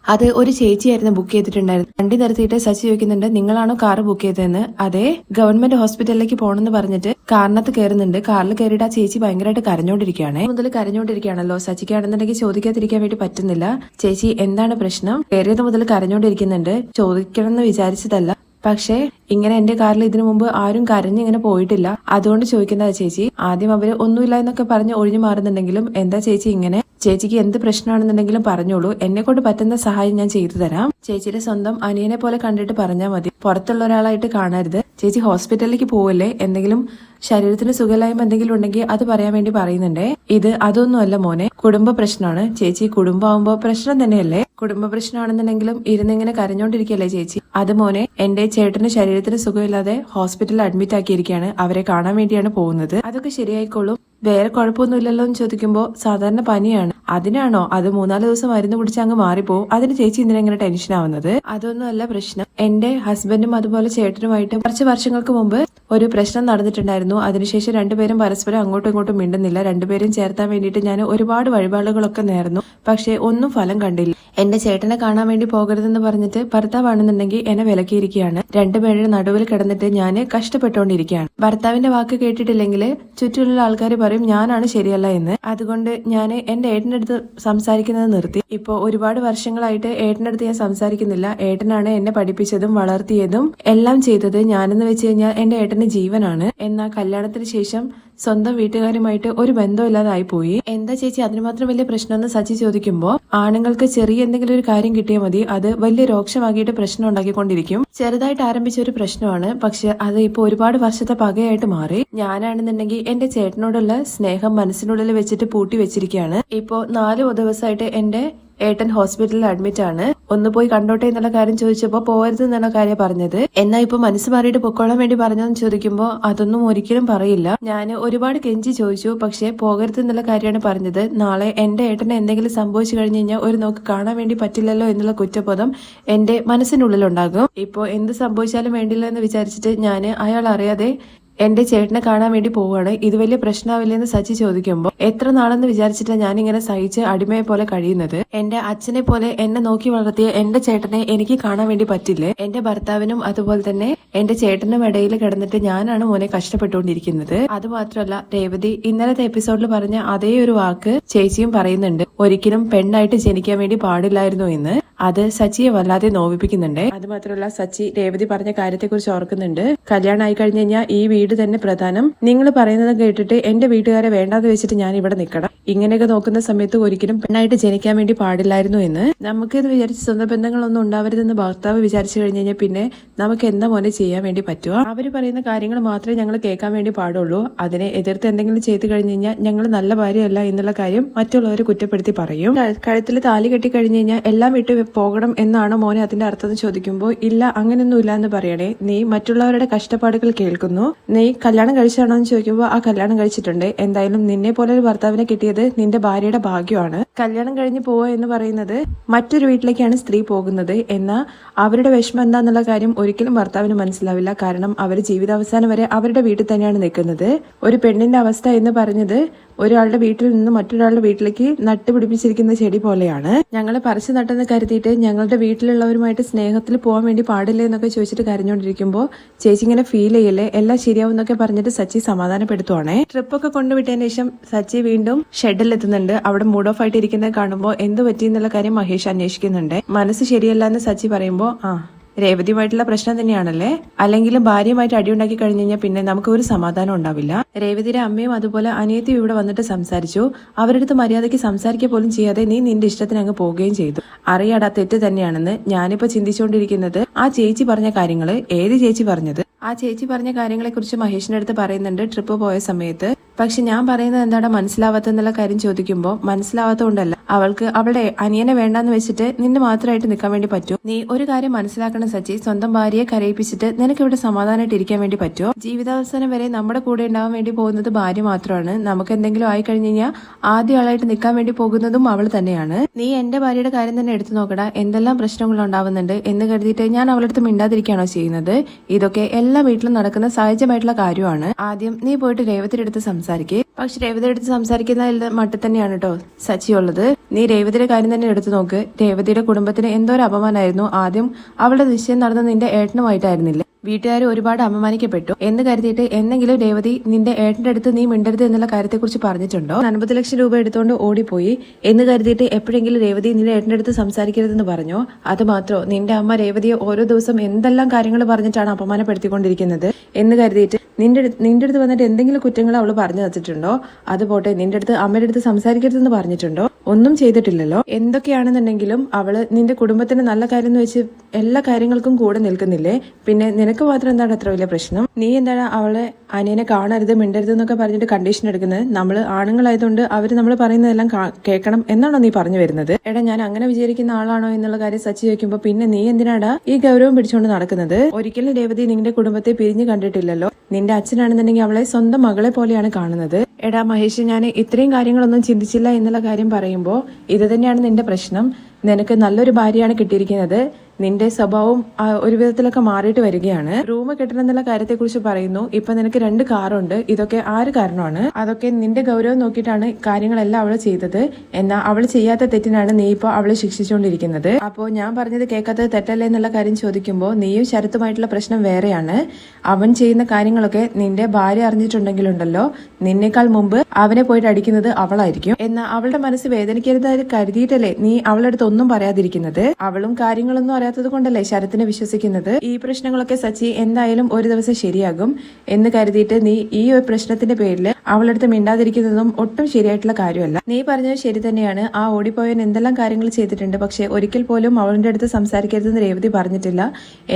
[SPEAKER 1] അത് ഒരു ചേച്ചിയായിരുന്നു ബുക്ക് ചെയ്തിട്ടുണ്ടായിരുന്നു വണ്ടി നിർത്തിയിട്ട് സച്ചി ചോദിക്കുന്നുണ്ട് നിങ്ങളാണോ കാർ ബുക്ക് ചെയ്തതെന്ന്? അതെ ഗവൺമെന്റ് ഹോസ്പിറ്റലിലേക്ക് പോകണമെന്ന് പറഞ്ഞിട്ട് കാറിനകത്ത് കയറുന്നുണ്ട്. കാറിൽ കയറിയിട്ട് ആ ചേച്ചി ഭയങ്കരമായിട്ട് കരഞ്ഞോണ്ടിരിക്കുകയാണ്. മുതൽ കരഞ്ഞോണ്ടിരിക്കുകയാണല്ലോ. സച്ചിക്കാണെന്നുണ്ടെങ്കിൽ ചോദിക്കാതിരിക്കാൻ വേണ്ടി പറ്റുന്നില്ല. ചേച്ചി എന്താണ് പ്രശ്നം? കയറിയത് മുതൽ കരഞ്ഞോണ്ടിരിക്കുന്നുണ്ട്. ചോദിക്കണം എന്ന് വിചാരിച്ചതല്ല. പക്ഷേ ഇങ്ങനെ എന്റെ കാറിൽ ഇതിനു മുമ്പ് ആരും കരഞ്ഞിങ്ങനെ പോയിട്ടില്ല. അതുകൊണ്ട് ചോദിക്കുന്നതാ ചേച്ചി ആദ്യം അവർ ഒന്നുമില്ല എന്നൊക്കെ പറഞ്ഞ് ഒഴിഞ്ഞു മാറുന്നുണ്ടെങ്കിലും എന്താ ചേച്ചി ഇങ്ങനെ? ചേച്ചിക്ക് എന്ത് പ്രശ്നമാണെന്നുണ്ടെങ്കിലും പറഞ്ഞോളൂ. എന്നെ കൊണ്ട് പറ്റുന്ന സഹായം ഞാൻ ചെയ്തു തരാം. ചേച്ചിയുടെ സ്വന്തം അനിയനെ പോലെ കണ്ടിട്ട് പറഞ്ഞാൽ മതി. പുറത്തുള്ള ഒരാളായിട്ട് കാണരുത്. ചേച്ചി ഹോസ്പിറ്റലിലേക്ക് പോവല്ലേ? എന്തെങ്കിലും ശരീരത്തിന് സുഖമില്ലായ്മ എന്തെങ്കിലും ഉണ്ടെങ്കിൽ അത് പറയാൻ വേണ്ടി പറയുന്നുണ്ടേ? ഇത് അതൊന്നുമല്ല മോനെ. കുടുംബ പ്രശ്നമാണ്. ചേച്ചി കുടുംബമാകുമ്പോ പ്രശ്നം തന്നെയല്ലേ? കുടുംബ പ്രശ്നമാണെന്നുണ്ടെങ്കിലും ഇരുന്നിങ്ങനെ കരഞ്ഞോണ്ടിരിക്കല്ലേ ചേച്ചി? അത് മോനെ എന്റെ ചേട്ടന് ശരീരത്തിന് സുഖമില്ലാതെ ഹോസ്പിറ്റലിൽ അഡ്മിറ്റ് ആക്കിയിരിക്കുകയാണ്. അവരെ കാണാൻ വേണ്ടിയാണ് പോകുന്നത്. അതൊക്കെ ശരിയായിക്കോളും. വേറെ കുഴപ്പമൊന്നുമില്ലല്ലോ എന്ന് ചോദിക്കുമ്പോൾ സാധാരണ പനിയാണ്. അതിനാണോ അത് മൂന്നാൽ ദിവസം മരുന്ന് കുടിച്ച് അങ്ങ് മാറിപ്പോവും? അതിന് ചേച്ചി എന്തിനാ ഇങ്ങനെ ടെൻഷൻ ആവുന്നത്? അതൊന്നും അല്ല പ്രശ്നം. എന്റെ ഹസ്ബൻഡും അതുപോലെ ചേട്ടനുമായിട്ട് കുറച്ച് വർഷങ്ങൾക്ക് മുമ്പ് ഒരു പ്രശ്നം നടന്നിട്ടുണ്ടായിരുന്നു. അതിനുശേഷം രണ്ടുപേരും പരസ്പരം അങ്ങോട്ടും ഇങ്ങോട്ടും മിണ്ടുന്നില്ല. രണ്ടുപേരും ചേർത്താൻ വേണ്ടിയിട്ട് ഞാൻ ഒരുപാട് വഴിപാടുകളൊക്കെ നേർന്നു. പക്ഷേ ഒന്നും ഫലം കണ്ടില്ല. എന്റെ ചേട്ടനെ കാണാൻ വേണ്ടി പോകരുതെന്ന് പറഞ്ഞിട്ട് ഭർത്താവാണെന്നുണ്ടെങ്കിൽ എന്നെ വിലക്കിയിരിക്കുകയാണ്. രണ്ടുപേരുടെ നടുവിൽ കിടന്നിട്ട് ഞാൻ കഷ്ടപ്പെട്ടുകൊണ്ടിരിക്കുകയാണ്. ഭർത്താവിന്റെ വാക്ക് കേട്ടിട്ടില്ലെങ്കിൽ ചുറ്റുമുള്ള ആൾക്കാർ ഞാനാണ് ശരിയല്ല എന്ന്. അതുകൊണ്ട് ഞാൻ എന്റെ ഏട്ടന്റെ അടുത്ത് സംസാരിക്കുന്നത് നിർത്തി. ഇപ്പോൾ ഒരുപാട് വർഷങ്ങളായിട്ട് ഏട്ടന്റെ അടുത്ത് ഞാൻ സംസാരിക്കുന്നില്ല. ഏട്ടനാണ് എന്നെ പഠിപ്പിച്ചതും വളർത്തിയതും എല്ലാം ചെയ്തത് ഞാനെന്ന് വെച്ച് കഴിഞ്ഞാൽ എന്റെ ഏട്ടന് ജീവനാണ്. എന്നാൽ കല്യാണത്തിന് ശേഷം സ്വന്തം വീട്ടുകാരുമായിട്ട് ഒരു ബന്ധമില്ലാതായി പോയി. എന്താ ചേച്ചി അതിന് മാത്രം വലിയ പ്രശ്നമെന്ന് സച്ചി ചോദിക്കുമ്പോൾ ആണുങ്ങൾക്ക് ചെറിയ എന്തെങ്കിലും ഒരു കാര്യം കിട്ടിയാൽ മതി. അത് വലിയ രോക്ഷമാക്കിയിട്ട് പ്രശ്നം ഉണ്ടാക്കിക്കൊണ്ടിരിക്കും. ചെറുതായിട്ട് ആരംഭിച്ച ഒരു പ്രശ്നമാണ്. പക്ഷെ അത് ഇപ്പൊ ഒരുപാട് വർഷത്തെ പകയായിട്ട് മാറി. ഞാനാണെന്നുണ്ടെങ്കിൽ എന്റെ ചേട്ടനോടുള്ള സ്നേഹം മനസ്സിനുള്ളിൽ വെച്ചിട്ട് പൂട്ടി വെച്ചിരിക്കുകയാണ്. ഇപ്പോ നാല് ദിവസമായിട്ട് എന്റെ ഏട്ടൻ ഹോസ്പിറ്റലിൽ അഡ്മിറ്റ് ആണ്. ഒന്ന് പോയി കണ്ടോട്ടെ എന്നുള്ള കാര്യം ചോദിച്ചപ്പോ പോകരുത് എന്നുള്ള കാര്യം പറഞ്ഞത്. എന്നാ ഇപ്പൊ മനസ്സ് മാറിയിട്ട് പൊക്കോളാൻ വേണ്ടി പറഞ്ഞതെന്ന് ചോദിക്കുമ്പോ അതൊന്നും ഒരിക്കലും പറയില്ല. ഞാൻ ഒരുപാട് കെഞ്ചി ചോദിച്ചു. പക്ഷെ പോകരുത് എന്നുള്ള കാര്യമാണ് പറഞ്ഞത്. നാളെ എന്റെ ഏട്ടന് എന്തെങ്കിലും സംഭവിച്ചു കഴിഞ്ഞു കഴിഞ്ഞാൽ ഒരു നോക്ക് കാണാൻ വേണ്ടി പറ്റില്ലല്ലോ എന്നുള്ള കുറ്റബോധം എന്റെ മനസ്സിനുള്ളിലുണ്ടാകും. ഇപ്പോ എന്ത് സംഭവിച്ചാലും വേണ്ടില്ല എന്ന് വിചാരിച്ചിട്ട് ഞാൻ അയാൾ അറിയാതെ എന്റെ ചേട്ടനെ കാണാൻ വേണ്ടി പോവാണ് ഇത് വലിയ പ്രശ്നമാവില്ലെന്ന് സച്ചി ചോദിക്കുമ്പോൾ എത്ര നാളെന്ന് വിചാരിച്ചിട്ടാണ് ഞാൻ ഇങ്ങനെ സഹിച്ച് അടിമയെ പോലെ കഴിയുന്നത്? എന്റെ അച്ഛനെ പോലെ എന്നെ നോക്കി വളർത്തിയ എന്റെ ചേട്ടനെ എനിക്ക് കാണാൻ വേണ്ടി പറ്റില്ലേ? എന്റെ ഭർത്താവിനും അതുപോലെ തന്നെ എന്റെ ചേട്ടനും ഇടയിൽ കിടന്നിട്ട് ഞാനാണ് മോനെ കഷ്ടപ്പെട്ടുകൊണ്ടിരിക്കുന്നത്. അത് മാത്രമല്ല രേവതി ഇന്നലത്തെ എപ്പിസോഡിൽ പറഞ്ഞ അതേ ഒരു വാക്ക് ചേച്ചിയും പറയുന്നുണ്ട്. ഒരിക്കലും പെണ്ണായിട്ട് ജനിക്കാൻ വേണ്ടി പാടില്ലായിരുന്നു എന്ന്. അത് സച്ചിയെ വല്ലാതെ നോവിപ്പിക്കുന്നുണ്ട്. അത് മാത്രമല്ല സച്ചി രേവതി പറഞ്ഞ കാര്യത്തെക്കുറിച്ച് ഓർക്കുന്നുണ്ട്. കല്യാണം ആയി കഴിഞ്ഞു കഴിഞ്ഞാൽ ഈ വീട് തന്നെ പ്രധാനം. നിങ്ങൾ പറയുന്നത് കേട്ടിട്ട് എന്റെ വീട്ടുകാരെ വേണ്ടാന്ന് വെച്ചിട്ട് ഞാൻ ഇവിടെ നിൽക്കണം. ഇങ്ങനെയൊക്കെ നോക്കുന്ന സമയത്ത് ഒരിക്കലും പെണ്ണായിട്ട് ജനിക്കാൻ വേണ്ടി പാടില്ലായിരുന്നു എന്ന്. നമുക്ക് ഇത് വിചാരിച്ച് സ്വന്തം ബന്ധങ്ങളൊന്നും ഉണ്ടാവരുതെന്ന് ഭർത്താവ് വിചാരിച്ചു കഴിഞ്ഞു കഴിഞ്ഞാൽ പിന്നെ നമുക്ക് എന്താ മോനെ ചെയ്യാൻ വേണ്ടി പറ്റുക? അവർ പറയുന്ന കാര്യങ്ങൾ മാത്രമേ ഞങ്ങൾ കേൾക്കാൻ വേണ്ടി പാടുള്ളൂ. അതിനെ എതിർത്ത് എന്തെങ്കിലും ചെയ്തു കഴിഞ്ഞു കഴിഞ്ഞാൽ ഞങ്ങൾ നല്ല ഭാര്യയല്ല എന്നുള്ള കാര്യം മറ്റുള്ളവരെ കുറ്റപ്പെടുത്തി പറയും. കഴുത്തിൽ താലി കെട്ടി കഴിഞ്ഞു കഴിഞ്ഞാൽ എല്ലാം വിട്ട് പോകണം എന്നാണ് മോനെ അതിന്റെ അർത്ഥം ചോദിക്കുമ്പോൾ ഇല്ല അങ്ങനെയൊന്നും ഇല്ല എന്ന് പറയണേ. നീ മറ്റുള്ളവരുടെ കഷ്ടപ്പാടുകൾ കേൾക്കുന്നു. നീ കല്യാണം കഴിച്ചാണോ എന്ന് ചോദിക്കുമ്പോൾ ആ കല്യാണം കഴിച്ചിട്ടുണ്ട്. എന്തായാലും നിന്നെ പോലെ ഒരു ഭർത്താവിനെ കിട്ടിയത് നിന്റെ ഭാര്യയുടെ ഭാഗ്യമാണ്. കല്യാണം കഴിഞ്ഞ് പോവുക എന്ന് പറയുന്നത് മറ്റൊരു വീട്ടിലേക്കാണ് സ്ത്രീ പോകുന്നത്. എന്നാൽ അവരുടെ വിഷമം എന്താന്നുള്ള കാര്യം ഒരിക്കലും ഭർത്താവിന് മനസ്സിലാവില്ല. കാരണം അവർ ജീവിതാവസാനം വരെ അവരുടെ വീട്ടിൽ തന്നെയാണ് നിൽക്കുന്നത്. ഒരു പെണ്ണിന്റെ അവസ്ഥ എന്ന് പറഞ്ഞത് ഒരാളുടെ വീട്ടിൽ നിന്ന് മറ്റൊരാളുടെ വീട്ടിലേക്ക് നട്ടുപിടിപ്പിച്ചിരിക്കുന്ന ചെടി പോലെയാണ്. ഞങ്ങൾ പറിച്ചു നട്ടെന്ന് കരുതിയിട്ട് ഞങ്ങളുടെ വീട്ടിലുള്ളവരുമായിട്ട് സ്നേഹത്തിൽ പോകാൻ വേണ്ടി പാടില്ലേ എന്നൊക്കെ ചോദിച്ചിട്ട് കരഞ്ഞുകൊണ്ടിരിക്കുമ്പോൾ ചേച്ചി ഇങ്ങനെ ഫീൽ ചെയ്യല്ലേ? എല്ലാം ശരിയാവും എന്നൊക്കെ പറഞ്ഞിട്ട് സച്ചി സമാധാനപ്പെടുത്തുവാണേ. ട്രിപ്പൊക്കെ കൊണ്ടുവിട്ടതിന് ശേഷം സച്ചി വീണ്ടും ഷെഡിൽ എത്തുന്നുണ്ട്. അവിടെ മൂഡ് ഓഫ് ആയിട്ട് ഇരിക്കുന്നത് കാണുമ്പോൾ എന്ത് പറ്റി എന്നുള്ള കാര്യം മഹേഷ് അന്വേഷിക്കുന്നുണ്ട്. മനസ്സ് ശരിയല്ല എന്ന് സച്ചി പറയുമ്പോൾ ആ രേവതിയുമായിട്ടുള്ള പ്രശ്നം തന്നെയാണല്ലേ? അല്ലെങ്കിലും ഭാര്യയുമായിട്ട് അടിയുണ്ടാക്കി കഴിഞ്ഞു കഴിഞ്ഞാൽ പിന്നെ നമുക്ക് ഒരു സമാധാനം ഉണ്ടാവില്ല. രേവതിയുടെ അമ്മയും അതുപോലെ അനിയത്തിയും ഇവിടെ വന്നിട്ട് സംസാരിച്ചു. അവരുടെ അടുത്ത് മര്യാദയ്ക്ക് സംസാരിക്കുക പോലും ചെയ്യാതെ നീ നിന്റെ ഇഷ്ടത്തിന് അങ്ങ് പോവുകയും ചെയ്തു. അറിയാടാ തെറ്റ് തന്നെയാണെന്ന് ഞാനിപ്പോ ചിന്തിച്ചുകൊണ്ടിരിക്കുന്നത്. ആ ചേച്ചി പറഞ്ഞ കാര്യങ്ങൾ ഏത് ചേച്ചി പറഞ്ഞത്? ആ ചേച്ചി പറഞ്ഞ കാര്യങ്ങളെ കുറിച്ച് മഹേഷിന്റെ അടുത്ത് പറയുന്നുണ്ട് ട്രിപ്പ് പോയ സമയത്ത്. പക്ഷെ ഞാൻ പറയുന്നത് എന്താണ് മനസ്സിലാവാത്ത എന്നുള്ള കാര്യം ചോദിക്കുമ്പോൾ മനസ്സിലാവാത്തതുകൊണ്ടല്ല അവൾക്ക് അവളുടെ അനിയനെ വേണ്ടാന്ന് വെച്ചിട്ട് നിന്നെ മാത്രമായിട്ട് നിൽക്കാൻ വേണ്ടി പറ്റൂ നീ ഒരു കാര്യം മനസ്സിലാക്കണം സച്ചി. സ്വന്തം ഭാര്യയെ കരയിപ്പിച്ചിട്ട് നിനക്ക് ഇവിടെ സമാധാനമായിട്ട് ഇരിക്കാൻ വേണ്ടി പറ്റുമോ? ജീവിതാവസാനം വരെ നമ്മുടെ കൂടെ ഉണ്ടാവാൻ വേണ്ടി പോകുന്നത് ഭാര്യ മാത്രമാണ്. നമുക്ക് എന്തെങ്കിലും ആയി കഴിഞ്ഞു കഴിഞ്ഞാൽ ആദ്യ ആളായിട്ട് നിൽക്കാൻ വേണ്ടി പോകുന്നതും അവൾ തന്നെയാണ്. നീ എന്റെ ഭാര്യയുടെ കാര്യം തന്നെ എടുത്തു നോക്കടാ. എന്തെല്ലാം പ്രശ്നങ്ങൾ ഉണ്ടാവുന്നുണ്ട് എന്ന് കരുതിയിട്ട് ഞാൻ അവളടുത്ത് മിണ്ടാതിരിക്കുകയാണോ ചെയ്യുന്നത്? ഇതൊക്കെ എല്ലാ വീട്ടിലും നടക്കുന്ന സഹജമായിട്ടുള്ള കാര്യമാണ്. ആദ്യം നീ പോയിട്ട് രേവതിയുടെ അടുത്ത് സംസാരിക്കേ? പക്ഷെ രേവതിയുടെ അടുത്ത് സംസാരിക്കുന്ന മട്ടിൽ തന്നെയാണ് കേട്ടോ സച്ചി ഉള്ളത് നീ രേവതിയുടെ കാര്യം തന്നെ എടുത്തു നോക്ക്. രേവതിയുടെ കുടുംബത്തിന് എന്തോ ഒരു അപമാനമായിരുന്നു. ആദ്യം അവളുടെ നിശ്ചയം നടന്ന നിന്റെ ഏട്ടനുമായിട്ടായിരുന്നില്ല? വീട്ടുകാർ ഒരുപാട് അപമാനിക്കപ്പെട്ടു. എന്ന് കരുതിയിട്ട് എന്തെങ്കിലും രേവതി നിന്റെ ഏട്ടന്റെ അടുത്ത് നീ മിണ്ടരുത് എന്നുള്ള കാര്യത്തെക്കുറിച്ച് പറഞ്ഞിട്ടുണ്ടോ? അൻപത് ലക്ഷം രൂപ എടുത്തുകൊണ്ട് ഓടിപ്പോയി. എന്ന് കരുതിയിട്ട് എപ്പോഴെങ്കിലും രേവതി നിന്റെ ഏട്ടന്റെ അടുത്ത് സംസാരിക്കരുതെന്ന് പറഞ്ഞോ? അത് മാത്രോ നിന്റെ അമ്മ രേവതിയെ ഓരോ ദിവസം എന്തെല്ലാം കാര്യങ്ങൾ പറഞ്ഞിട്ടാണ് അപമാനപ്പെടുത്തിക്കൊണ്ടിരിക്കുന്നത്? എന്ന് കരുതിയിട്ട് നിന്റെ നിന്റെ അടുത്ത് വന്നിട്ട് എന്തെങ്കിലും കുറ്റങ്ങൾ അവൾ പറഞ്ഞു വച്ചിട്ടുണ്ടോ അത് പോട്ടെ നിന്റെ അടുത്ത് അമ്മയുടെ അടുത്ത് സംസാരിക്കരുതെന്ന് പറഞ്ഞിട്ടുണ്ടോ? ഒന്നും ചെയ്തിട്ടില്ലല്ലോ. എന്തൊക്കെയാണെന്നുണ്ടെങ്കിലും അവൾ നിന്റെ കുടുംബത്തിന് നല്ല കാര്യം എന്ന് വെച്ച് എല്ലാ കാര്യങ്ങൾക്കും കൂടെ നിൽക്കുന്നില്ലേ? പിന്നെ മാത്രം എന്താണ് അത്ര വലിയ പ്രശ്നം? നീ എന്താണ് അവളെ അനിയനെ കാണരുത് മിണ്ടരുത് എന്നൊക്കെ പറഞ്ഞിട്ട് കണ്ടീഷൻ എടുക്കുന്നത്? നമ്മൾ ആണുങ്ങളായതുകൊണ്ട് അവർ നമ്മൾ പറയുന്നതെല്ലാം കേൾക്കണം എന്നാണോ നീ പറഞ്ഞു വരുന്നത്? എടാ ഞാൻ അങ്ങനെ വിചാരിക്കുന്ന ആളാണോ എന്നുള്ള കാര്യം സച്ചി ചോദിക്കുമ്പോ പിന്നെ നീ എന്തിനാടാ ഈ ഗൗരവം പിടിച്ചുകൊണ്ട് നടക്കുന്നത്? ഒരിക്കലും രേവതി നിന്റെ കുടുംബത്തെ പിരിഞ്ഞു കണ്ടിട്ടില്ലല്ലോ. നിന്റെ അച്ഛനാണെന്നുണ്ടെങ്കിൽ അവളെ സ്വന്തം മകളെ പോലെയാണ് കാണുന്നത്. എടാ മഹേഷ് ഞാൻ ഇത്രയും കാര്യങ്ങളൊന്നും ചിന്തിച്ചില്ല എന്നുള്ള കാര്യം പറയുമ്പോൾ ഇത് തന്നെയാണ് നിന്റെ പ്രശ്നം. നിനക്ക് നല്ലൊരു ഭാര്യയാണ് കിട്ടിയിരിക്കുന്നത്. നിന്റെ സ്വഭാവം ഒരു വിധത്തിലൊക്കെ മാറിയിട്ട് വരികയാണ്. റൂം കെട്ടണം എന്നുള്ള കാര്യത്തെക്കുറിച്ച് പറയുന്നു. ഇപ്പൊ നിനക്ക് രണ്ട് കാറുണ്ട്. ഇതൊക്കെ ആര് കാരണമാണ്? അതൊക്കെ നിന്റെ ഗൗരവം നോക്കിയിട്ടാണ് കാര്യങ്ങളെല്ലാം അവൾ ചെയ്തത്. എന്നാൽ അവൾ ചെയ്യാത്ത തെറ്റിനാണ് നീ ഇപ്പോൾ അവളെ ശിക്ഷിച്ചുകൊണ്ടിരിക്കുന്നത്. അപ്പോൾ ഞാൻ പറഞ്ഞത് കേൾക്കാത്തത് തെറ്റല്ലേ എന്നുള്ള കാര്യം ചോദിക്കുമ്പോൾ നീയും ശരത്തുമായിട്ടുള്ള പ്രശ്നം വേറെയാണ്. അവൻ ചെയ്യുന്ന കാര്യങ്ങളൊക്കെ നിന്റെ ഭാര്യ അറിഞ്ഞിട്ടുണ്ടെങ്കിലുണ്ടല്ലോ. നിന്നേക്കാൾ മുമ്പ് അവനെ പോയിട്ട് അടിക്കുന്നത് അവളായിരിക്കും. എന്നാൽ അവളുടെ മനസ്സ് വേദനിക്കരുതായി കരുതിയിട്ടല്ലേ നീ അവളടുത്ത് ഒന്നും പറയാതിരിക്കുന്നത്? അവളും കാര്യങ്ങളൊന്നും അറിയാത്തത് കൊണ്ടല്ലേ ശരത്തിനെ വിശ്വസിക്കുന്നത്? ഈ പ്രശ്നങ്ങളൊക്കെ സച്ചി എന്തായാലും ഒരു ദിവസം ശരിയാകും എന്ന് കരുതിയിട്ട് നീ ഈ ഒരു പ്രശ്നത്തിന്റെ പേരിൽ അവളടുത്ത് മിണ്ടാതിരിക്കുന്നതും ഒട്ടും ശരിയായിട്ടുള്ള കാര്യമല്ല. നീ പറഞ്ഞത് ശരി തന്നെയാണ്. ആ ഓടിപ്പോയവൻ എന്തെല്ലാം കാര്യങ്ങൾ ചെയ്തിട്ടുണ്ട്. പക്ഷെ ഒരിക്കൽ പോലും അവളുടെ അടുത്ത് സംസാരിക്കരുതെന്ന് രേവതി പറഞ്ഞിട്ടില്ല.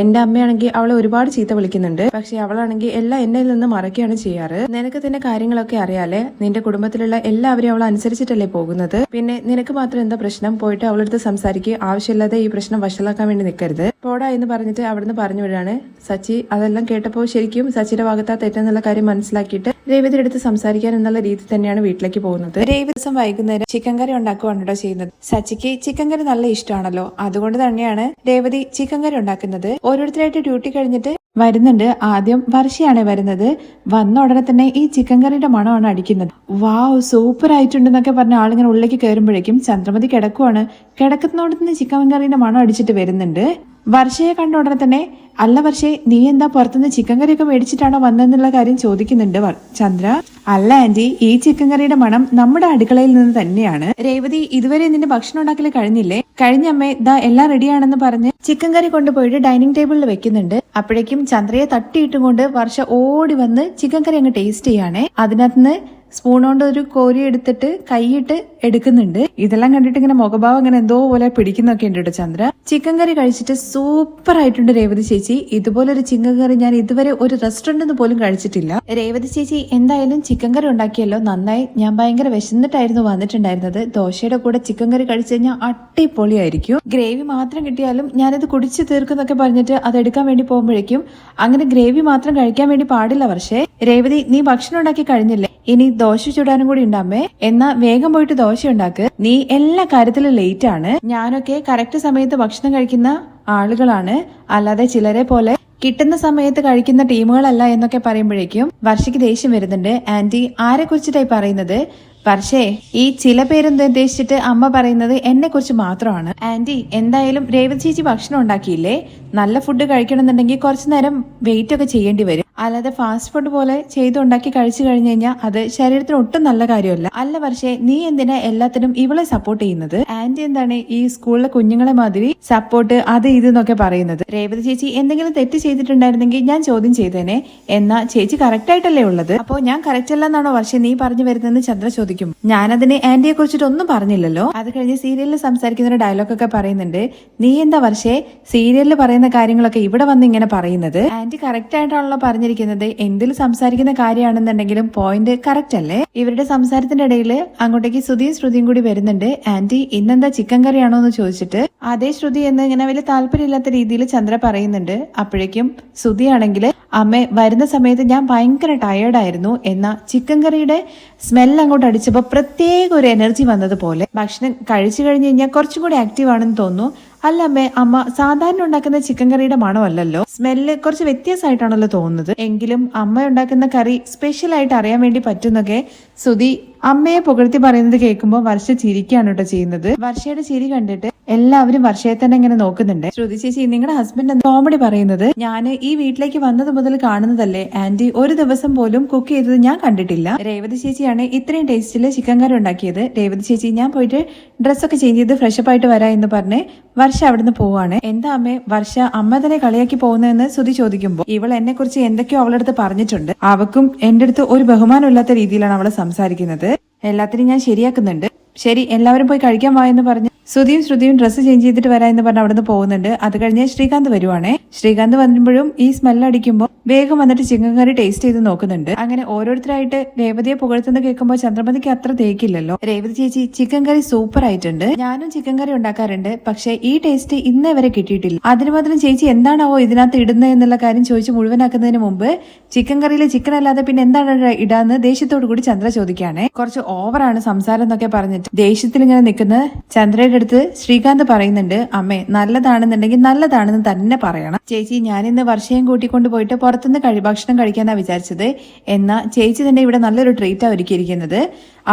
[SPEAKER 1] എന്റെ അമ്മയാണെങ്കിൽ അവളെ ഒരുപാട് ചീത്ത വിളിക്കുന്നുണ്ട്. പക്ഷെ അവളാണെങ്കിൽ എല്ലാം
[SPEAKER 2] എന്നിൽ നിന്ന് മറക്കുകയാണ് ചെയ്യാറ്. നിനക്ക് തന്നെ കാര്യങ്ങളൊക്കെ അറിയാലേ. നിന്റെ കുടുംബത്തിലുള്ള എല്ലാവരെയും അവൾ അനുസരിച്ചിട്ടല്ലേ പോകുന്നത്? പിന്നെ നിനക്ക് മാത്രം എന്താ പ്രശ്നം? പോയിട്ട് അവളടുത്ത് സംസാരിക്കുക ആവശ്യമില്ലാതെ ഈ പ്രശ്നം വഷളാക്കാൻ വേണ്ടി നിൽക്കരുത് പോടാ എന്ന് പറഞ്ഞിട്ട് അവിടുന്ന് പറഞ്ഞു വിടാണ്. സച്ചി അതെല്ലാം കേട്ടപ്പോൾ ശരിക്കും സച്ചിയുടെ ഭാഗത്താ തെറ്റെന്നുള്ള കാര്യം മനസ്സിലാക്കിയിട്ട് രേവതിയുടെ അടുത്ത് സംസാരിക്കാൻ എന്നുള്ള രീതി തന്നെയാണ് വീട്ടിലേക്ക് പോകുന്നത്. രേവതി ദിവസം വൈകുന്നേരം ചിക്കൻ കറി ഉണ്ടാക്കുകയാണ് കേട്ടോ ചെയ്യുന്നത്. സച്ചിക്ക് ചിക്കൻ കറി നല്ല ഇഷ്ടമാണല്ലോ. അതുകൊണ്ട് തന്നെയാണ് രേവതി ചിക്കൻ കറി ഉണ്ടാക്കുന്നത്. ഓരോരുത്തരായിട്ട് ഡ്യൂട്ടി കഴിഞ്ഞിട്ട് വരുന്നുണ്ട്. ആദ്യം വർഷയാണ് വരുന്നത്. വന്ന ഉടനെ തന്നെ ഈ ചിക്കൻ കറിയുടെ മണമാണ് അടിക്കുന്നത്. വാവ് സൂപ്പർ ആയിട്ടുണ്ടെന്നൊക്കെ പറഞ്ഞ ആളിങ്ങനെ ഉള്ളിലേക്ക് കയറുമ്പോഴേക്കും ചന്ദ്രമതി കിടക്കുവാണ്. കിടക്കുന്നോടത്തുനിന്ന് ചിക്കൻ കറിയുടെ മണം അടിച്ചിട്ട് വരുന്നുണ്ട്. വർഷയെ കണ്ട ഉടനെ തന്നെ അല്ല വർഷേ നീ എന്താ പുറത്തുനിന്ന് ചിക്കൻ കറിയൊക്കെ മേടിച്ചിട്ടാണോ വന്നതെന്നുള്ള കാര്യം ചോദിക്കുന്നുണ്ട് ചന്ദ്ര അല്ല ആന്റി ഈ ചിക്കൻ കറിയുടെ മണം നമ്മുടെ അടുക്കളയിൽ നിന്ന് തന്നെയാണ്. രേവതി ഇതുവരെ നിന്റെ ഭക്ഷണം ഉണ്ടാക്കൽ കഴിഞ്ഞില്ലേ? കഴിഞ്ഞ അമ്മേ ദാ എല്ലാം റെഡിയാണെന്ന് പറഞ്ഞ് ചിക്കൻ കറി കൊണ്ടുപോയിട്ട് ഡൈനിങ് ടേബിളിൽ വെക്കുന്നുണ്ട്. അപ്പോഴേക്കും ചന്ദ്രയെ തട്ടിയിട്ടും കൊണ്ട് വർഷ ഓടി വന്ന് ചിക്കൻ കറി അങ്ങ് ടേസ്റ്റ് ചെയ്യാണേ. അതിനകത്ത് സ്പൂൺ കൊണ്ട് ഒരു കോരി എടുത്തിട്ട് കൈയിട്ട് എടുക്കുന്നുണ്ട്. ഇതെല്ലാം കണ്ടിട്ട് ഇങ്ങനെ മുഖഭാവം ഇങ്ങനെ എന്തോ പോലെ പിടിക്കുന്നൊക്കെ ഉണ്ട് കേട്ടോ ചന്ദ്ര. ചിക്കൻ കറി കഴിച്ചിട്ട് സൂപ്പർ ആയിട്ടുണ്ട് രേവതി ചേച്ചി. ഇതുപോലെ ഒരു ചിക്കൻ കറി ഞാൻ ഇതുവരെ ഒരു റെസ്റ്റോറന്റ് പോലും കഴിച്ചിട്ടില്ല. രേവതി ചേച്ചി എന്തായാലും ചിക്കൻ കറി ഉണ്ടാക്കിയല്ലോ. നന്നായി ഞാൻ ഭയങ്കര വിശന്നിട്ടായിരുന്നു വന്നിട്ടുണ്ടായിരുന്നത്. ദോശയുടെ കൂടെ ചിക്കൻ കറി കഴിച്ചു കഴിഞ്ഞാൽ അട്ടിപ്പൊളിയായിരിക്കും ഗ്രേവി മാത്രം കിട്ടിയാലും ഞാനത് കുടിച്ചു തീർക്കുന്നൊക്കെ പറഞ്ഞിട്ട് അത് എടുക്കാൻ വേണ്ടി പോകുമ്പോഴേക്കും അങ്ങനെ ഗ്രേവി മാത്രം കഴിക്കാൻ വേണ്ടി പാടില്ല പക്ഷേ രേവതി നീ ഭക്ഷണം ഉണ്ടാക്കി കഴിഞ്ഞില്ലേ? ഇനി ദോശ ചുടാനും കൂടി ഉണ്ടാമേ എന്നാ വേഗം പോയിട്ട് ദോശ ഉണ്ടാക്ക്. നീ എല്ലാ കാര്യത്തിലും ലേറ്റ് ആണ്. ഞാനൊക്കെ കറക്റ്റ് സമയത്ത് ഭക്ഷണം കഴിക്കുന്ന ആളുകളാണ്. അല്ലാതെ ചിലരെ പോലെ കിട്ടുന്ന സമയത്ത് കഴിക്കുന്ന ടീമുകളല്ല എന്നൊക്കെ പറയുമ്പോഴേക്കും വർഷയ്ക്ക് ദേഷ്യം വരുന്നുണ്ട്. ആന്റി ആരെ കുറിച്ചിട്ടായി പറയുന്നത്? പക്ഷേ ഈ ചില പേരെന്ത് ഉദ്ദേശിച്ചിട്ട് അമ്മ പറയുന്നത് എന്നെ കുറിച്ച് മാത്രമാണ്. ആന്റി എന്തായാലും രേവതി ചേച്ചി ഭക്ഷണം ഉണ്ടാക്കിയില്ലേ? നല്ല ഫുഡ് കഴിക്കണമെന്നുണ്ടെങ്കിൽ കുറച്ചു നേരം വെയിറ്റ് ഒക്കെ ചെയ്യേണ്ടി വരും. അല്ലാതെ ഫാസ്റ്റ് ഫുഡ് പോലെ ചെയ്തുണ്ടാക്കി കഴിച്ചു കഴിഞ്ഞു കഴിഞ്ഞാൽ അത് ശരീരത്തിന് ഒട്ടും നല്ല കാര്യമല്ല. അല്ല പക്ഷേ നീ എന്തിനാ എല്ലാത്തിനും ഇവളെ സപ്പോർട്ട് ചെയ്യുന്നത്? ആന്റി എന്താണ് ഈ സ്കൂളിലെ കുഞ്ഞുങ്ങളെ മാതിരി സപ്പോർട്ട് അത് ഇത് എന്നൊക്കെ പറയുന്നത്? രേവതി ചേച്ചി എന്തെങ്കിലും തെറ്റ് ചെയ്തിട്ടുണ്ടായിരുന്നെങ്കിൽ ഞാൻ ചോദ്യം ചെയ്തേനെ. എന്നാ ചേച്ചി കറക്റ്റ് ആയിട്ടല്ലേ ഉള്ളത്? അപ്പോ ഞാൻ കറക്റ്റ് അല്ലെന്നാണോ പക്ഷെ നീ പറഞ്ഞു വരുന്നതെന്ന് ചന്ദ്ര ചോദിക്കും ഞാനതിന് ആന്റിയെ കുറിച്ചിട്ട് ഒന്നും പറഞ്ഞില്ലല്ലോ. അത് കഴിഞ്ഞ് സീരിയലിൽ സംസാരിക്കുന്ന ഒരു ഡയലോഗ് ഒക്കെ പറയുന്നുണ്ട്. നീ എന്താ വർഷേ? സീരിയലിൽ പറയുന്ന കാര്യങ്ങളൊക്കെ ഇവിടെ വന്ന് ഇങ്ങനെ പറയുന്നത്? ആന്റി കറക്റ്റ് ആയിട്ടാണല്ലോ പറഞ്ഞിരിക്കുന്നത്. എന്തിൽ സംസാരിക്കുന്ന കാര്യമാണെന്നുണ്ടെങ്കിലും പോയിന്റ് കറക്റ്റ് അല്ലേ? ഇവരുടെ സംസാരത്തിന്റെ ഇടയിൽ അങ്ങോട്ടേക്ക് ശ്രുതിയും ശ്രുതിയും കൂടി വരുന്നുണ്ട്. ആന്റി ഇന്നെന്താ ചിക്കൻ കറിയാണോ എന്ന് ചോദിച്ചിട്ട്? അതേ ശ്രുതി എന്ന് ഇങ്ങനെ വലിയ താല്പര്യമില്ലാത്ത രീതിയിൽ ചന്ദ്ര പറയുന്നുണ്ട്. അപ്പോഴേക്കും ശ്രുതിയാണെങ്കിൽ അമ്മ വരുന്ന സമയത്ത് ഞാൻ ഭയങ്കര ടയേർഡായിരുന്നു എന്നാ ചിക്കൻ കറിയുടെ സ്മെൽ അങ്ങോട്ട് അടിച്ചപ്പോൾ പ്രത്യേക ഒരു എനർജി വന്നതുപോലെ ഭക്ഷണം കഴിച്ചു കഴിഞ്ഞ് കഴിഞ്ഞാൽ കുറച്ചും കൂടി ആക്റ്റീവ് ആണെന്ന് തോന്നുന്നു. അല്ല അമ്മേ അമ്മ സാധാരണ ഉണ്ടാക്കുന്ന ചിക്കൻ കറിയുടെ മണമല്ലല്ലോ സ്മെല്ല് കുറച്ച് വ്യത്യാസമായിട്ടാണല്ലോ തോന്നുന്നത്. എങ്കിലും അമ്മ ഉണ്ടാക്കുന്ന കറി സ്പെഷ്യൽ ആയിട്ട് അറിയാൻ വേണ്ടി പറ്റുന്നൊക്കെ സുധി അമ്മയെ പുകഴ്ത്തി പറയുന്നത് കേൾക്കുമ്പോൾ വർഷ ചിരിക്കുകയാണ് കേട്ടോ ചെയ്യുന്നത്. വർഷയുടെ ചിരി കണ്ടിട്ട് എല്ലാവരും വർഷയെ തന്നെ ഇങ്ങനെ നോക്കുന്നുണ്ട്. ശ്രുതി ചേച്ചി നിങ്ങളുടെ ഹസ്ബൻഡ് കോമഡി പറയുന്നത്? ഞാൻ ഈ വീട്ടിലേക്ക് വന്നത് മുതൽ കാണുന്നതല്ലേ? ആന്റി ഒരു ദിവസം പോലും കുക്ക് ചെയ്തത് ഞാൻ കണ്ടിട്ടില്ല. രേവതി ചേച്ചിയാണ് ഇത്രയും ടേസ്റ്റിൽ ചിക്കൻ കറി ഉണ്ടാക്കിയത്. രേവതി ചേച്ചി ഞാൻ പോയിട്ട് ഡ്രസ്സൊക്കെ ചേഞ്ച് ചെയ്ത് ഫ്രഷപ്പ് ആയിട്ട് വരാം എന്ന് പറഞ്ഞ് വർഷ അവിടുന്ന് പോവാണ്. എന്താ അമ്മേ വർഷ അമ്മ തന്നെ കളിയാക്കി പോകുന്നതെന്ന് ശ്രുതി ചോദിക്കുമ്പോൾ ഇവൾ എന്നെ കുറിച്ച് എന്തൊക്കെയോ അവളടുത്ത് പറഞ്ഞിട്ടുണ്ട്. അവക്കും എന്റെ അടുത്ത് ഒരു ബഹുമാനമില്ലാത്ത രീതിയിലാണ് അവളെ സംസാരിക്കുന്നത്. എല്ലാത്തിനും ഞാൻ ശരിയാക്കുന്നുണ്ട്. ശരി എല്ലാവരും പോയി കഴിക്കാൻ വായെന്ന് പറഞ്ഞു ശ്രുതിയും ശ്രുതിയും ഡ്രസ്സ് ചേഞ്ച് ചെയ്തിട്ട് വരാം എന്ന് പറഞ്ഞ് അവിടുന്ന് പോകുന്നുണ്ട്. അത് കഴിഞ്ഞ് ശ്രീകാന്ത് വരുവാണേ. ശ്രീകാന്ത് വരുമ്പോഴും ഈ സ്മെല്ല് അടിക്കുമ്പോൾ വേഗം വന്നിട്ട് ചിക്കൻ കറി ടേസ്റ്റ് ചെയ്ത് നോക്കുന്നുണ്ട്. അങ്ങനെ ഓരോരുത്തരായിട്ട് രേവതിയെ പുകഴ്ത്തുന്നത് കേൾക്കുമ്പോൾ ചന്ദ്രമതിക്ക് അത്ര തേക്കില്ലല്ലോ. രേവതി ചേച്ചി ചിക്കൻ കറി സൂപ്പർ ആയിട്ടുണ്ട്. ഞാനും ചിക്കൻ കറി ഉണ്ടാക്കാറുണ്ട്. പക്ഷെ ഈ ടേസ്റ്റ് ഇന്നേ വരെ കിട്ടിയിട്ടില്ല. അതിന് മാത്രം ചേച്ചി എന്താണാവോ ഇതിനകത്ത് ഇടുന്നത് എന്നുള്ള കാര്യം ചോദിച്ച് മുഴുവനാക്കുന്നതിന് മുമ്പ് ചിക്കൻ കറിയിൽ ചിക്കൻ അല്ലാതെ പിന്നെ എന്താണ് ഇടാന്ന് ദേഷ്യത്തോടു കൂടി ചന്ദ്ര ചോദിക്കുകയാണെ. കുറച്ച് ഓവറാണ് സംസാരം എന്നൊക്കെ പറഞ്ഞിട്ട് ദേഷ്യത്തിൽ ഇങ്ങനെ നിൽക്കുന്ന ചന്ദ്രയുടെ അടുത്ത് ശ്രീകാന്ത് പറയുന്നുണ്ട് അമ്മേ നല്ലതാണെന്നുണ്ടെങ്കിൽ നല്ലതാണെന്ന് തന്നെ പറയണം. ചേച്ചി ഞാനിന്ന് വർഷയും കൂട്ടിക്കൊണ്ട് പോയിട്ട് പുറത്തുനിന്ന് കഴി ഭക്ഷണം കഴിക്കാനാ വിചാരിച്ചത്. എന്നാ ചേച്ചി തന്നെ ഇവിടെ നല്ലൊരു ട്രീറ്റാ ഒരുക്കിയിരിക്കുന്നത്.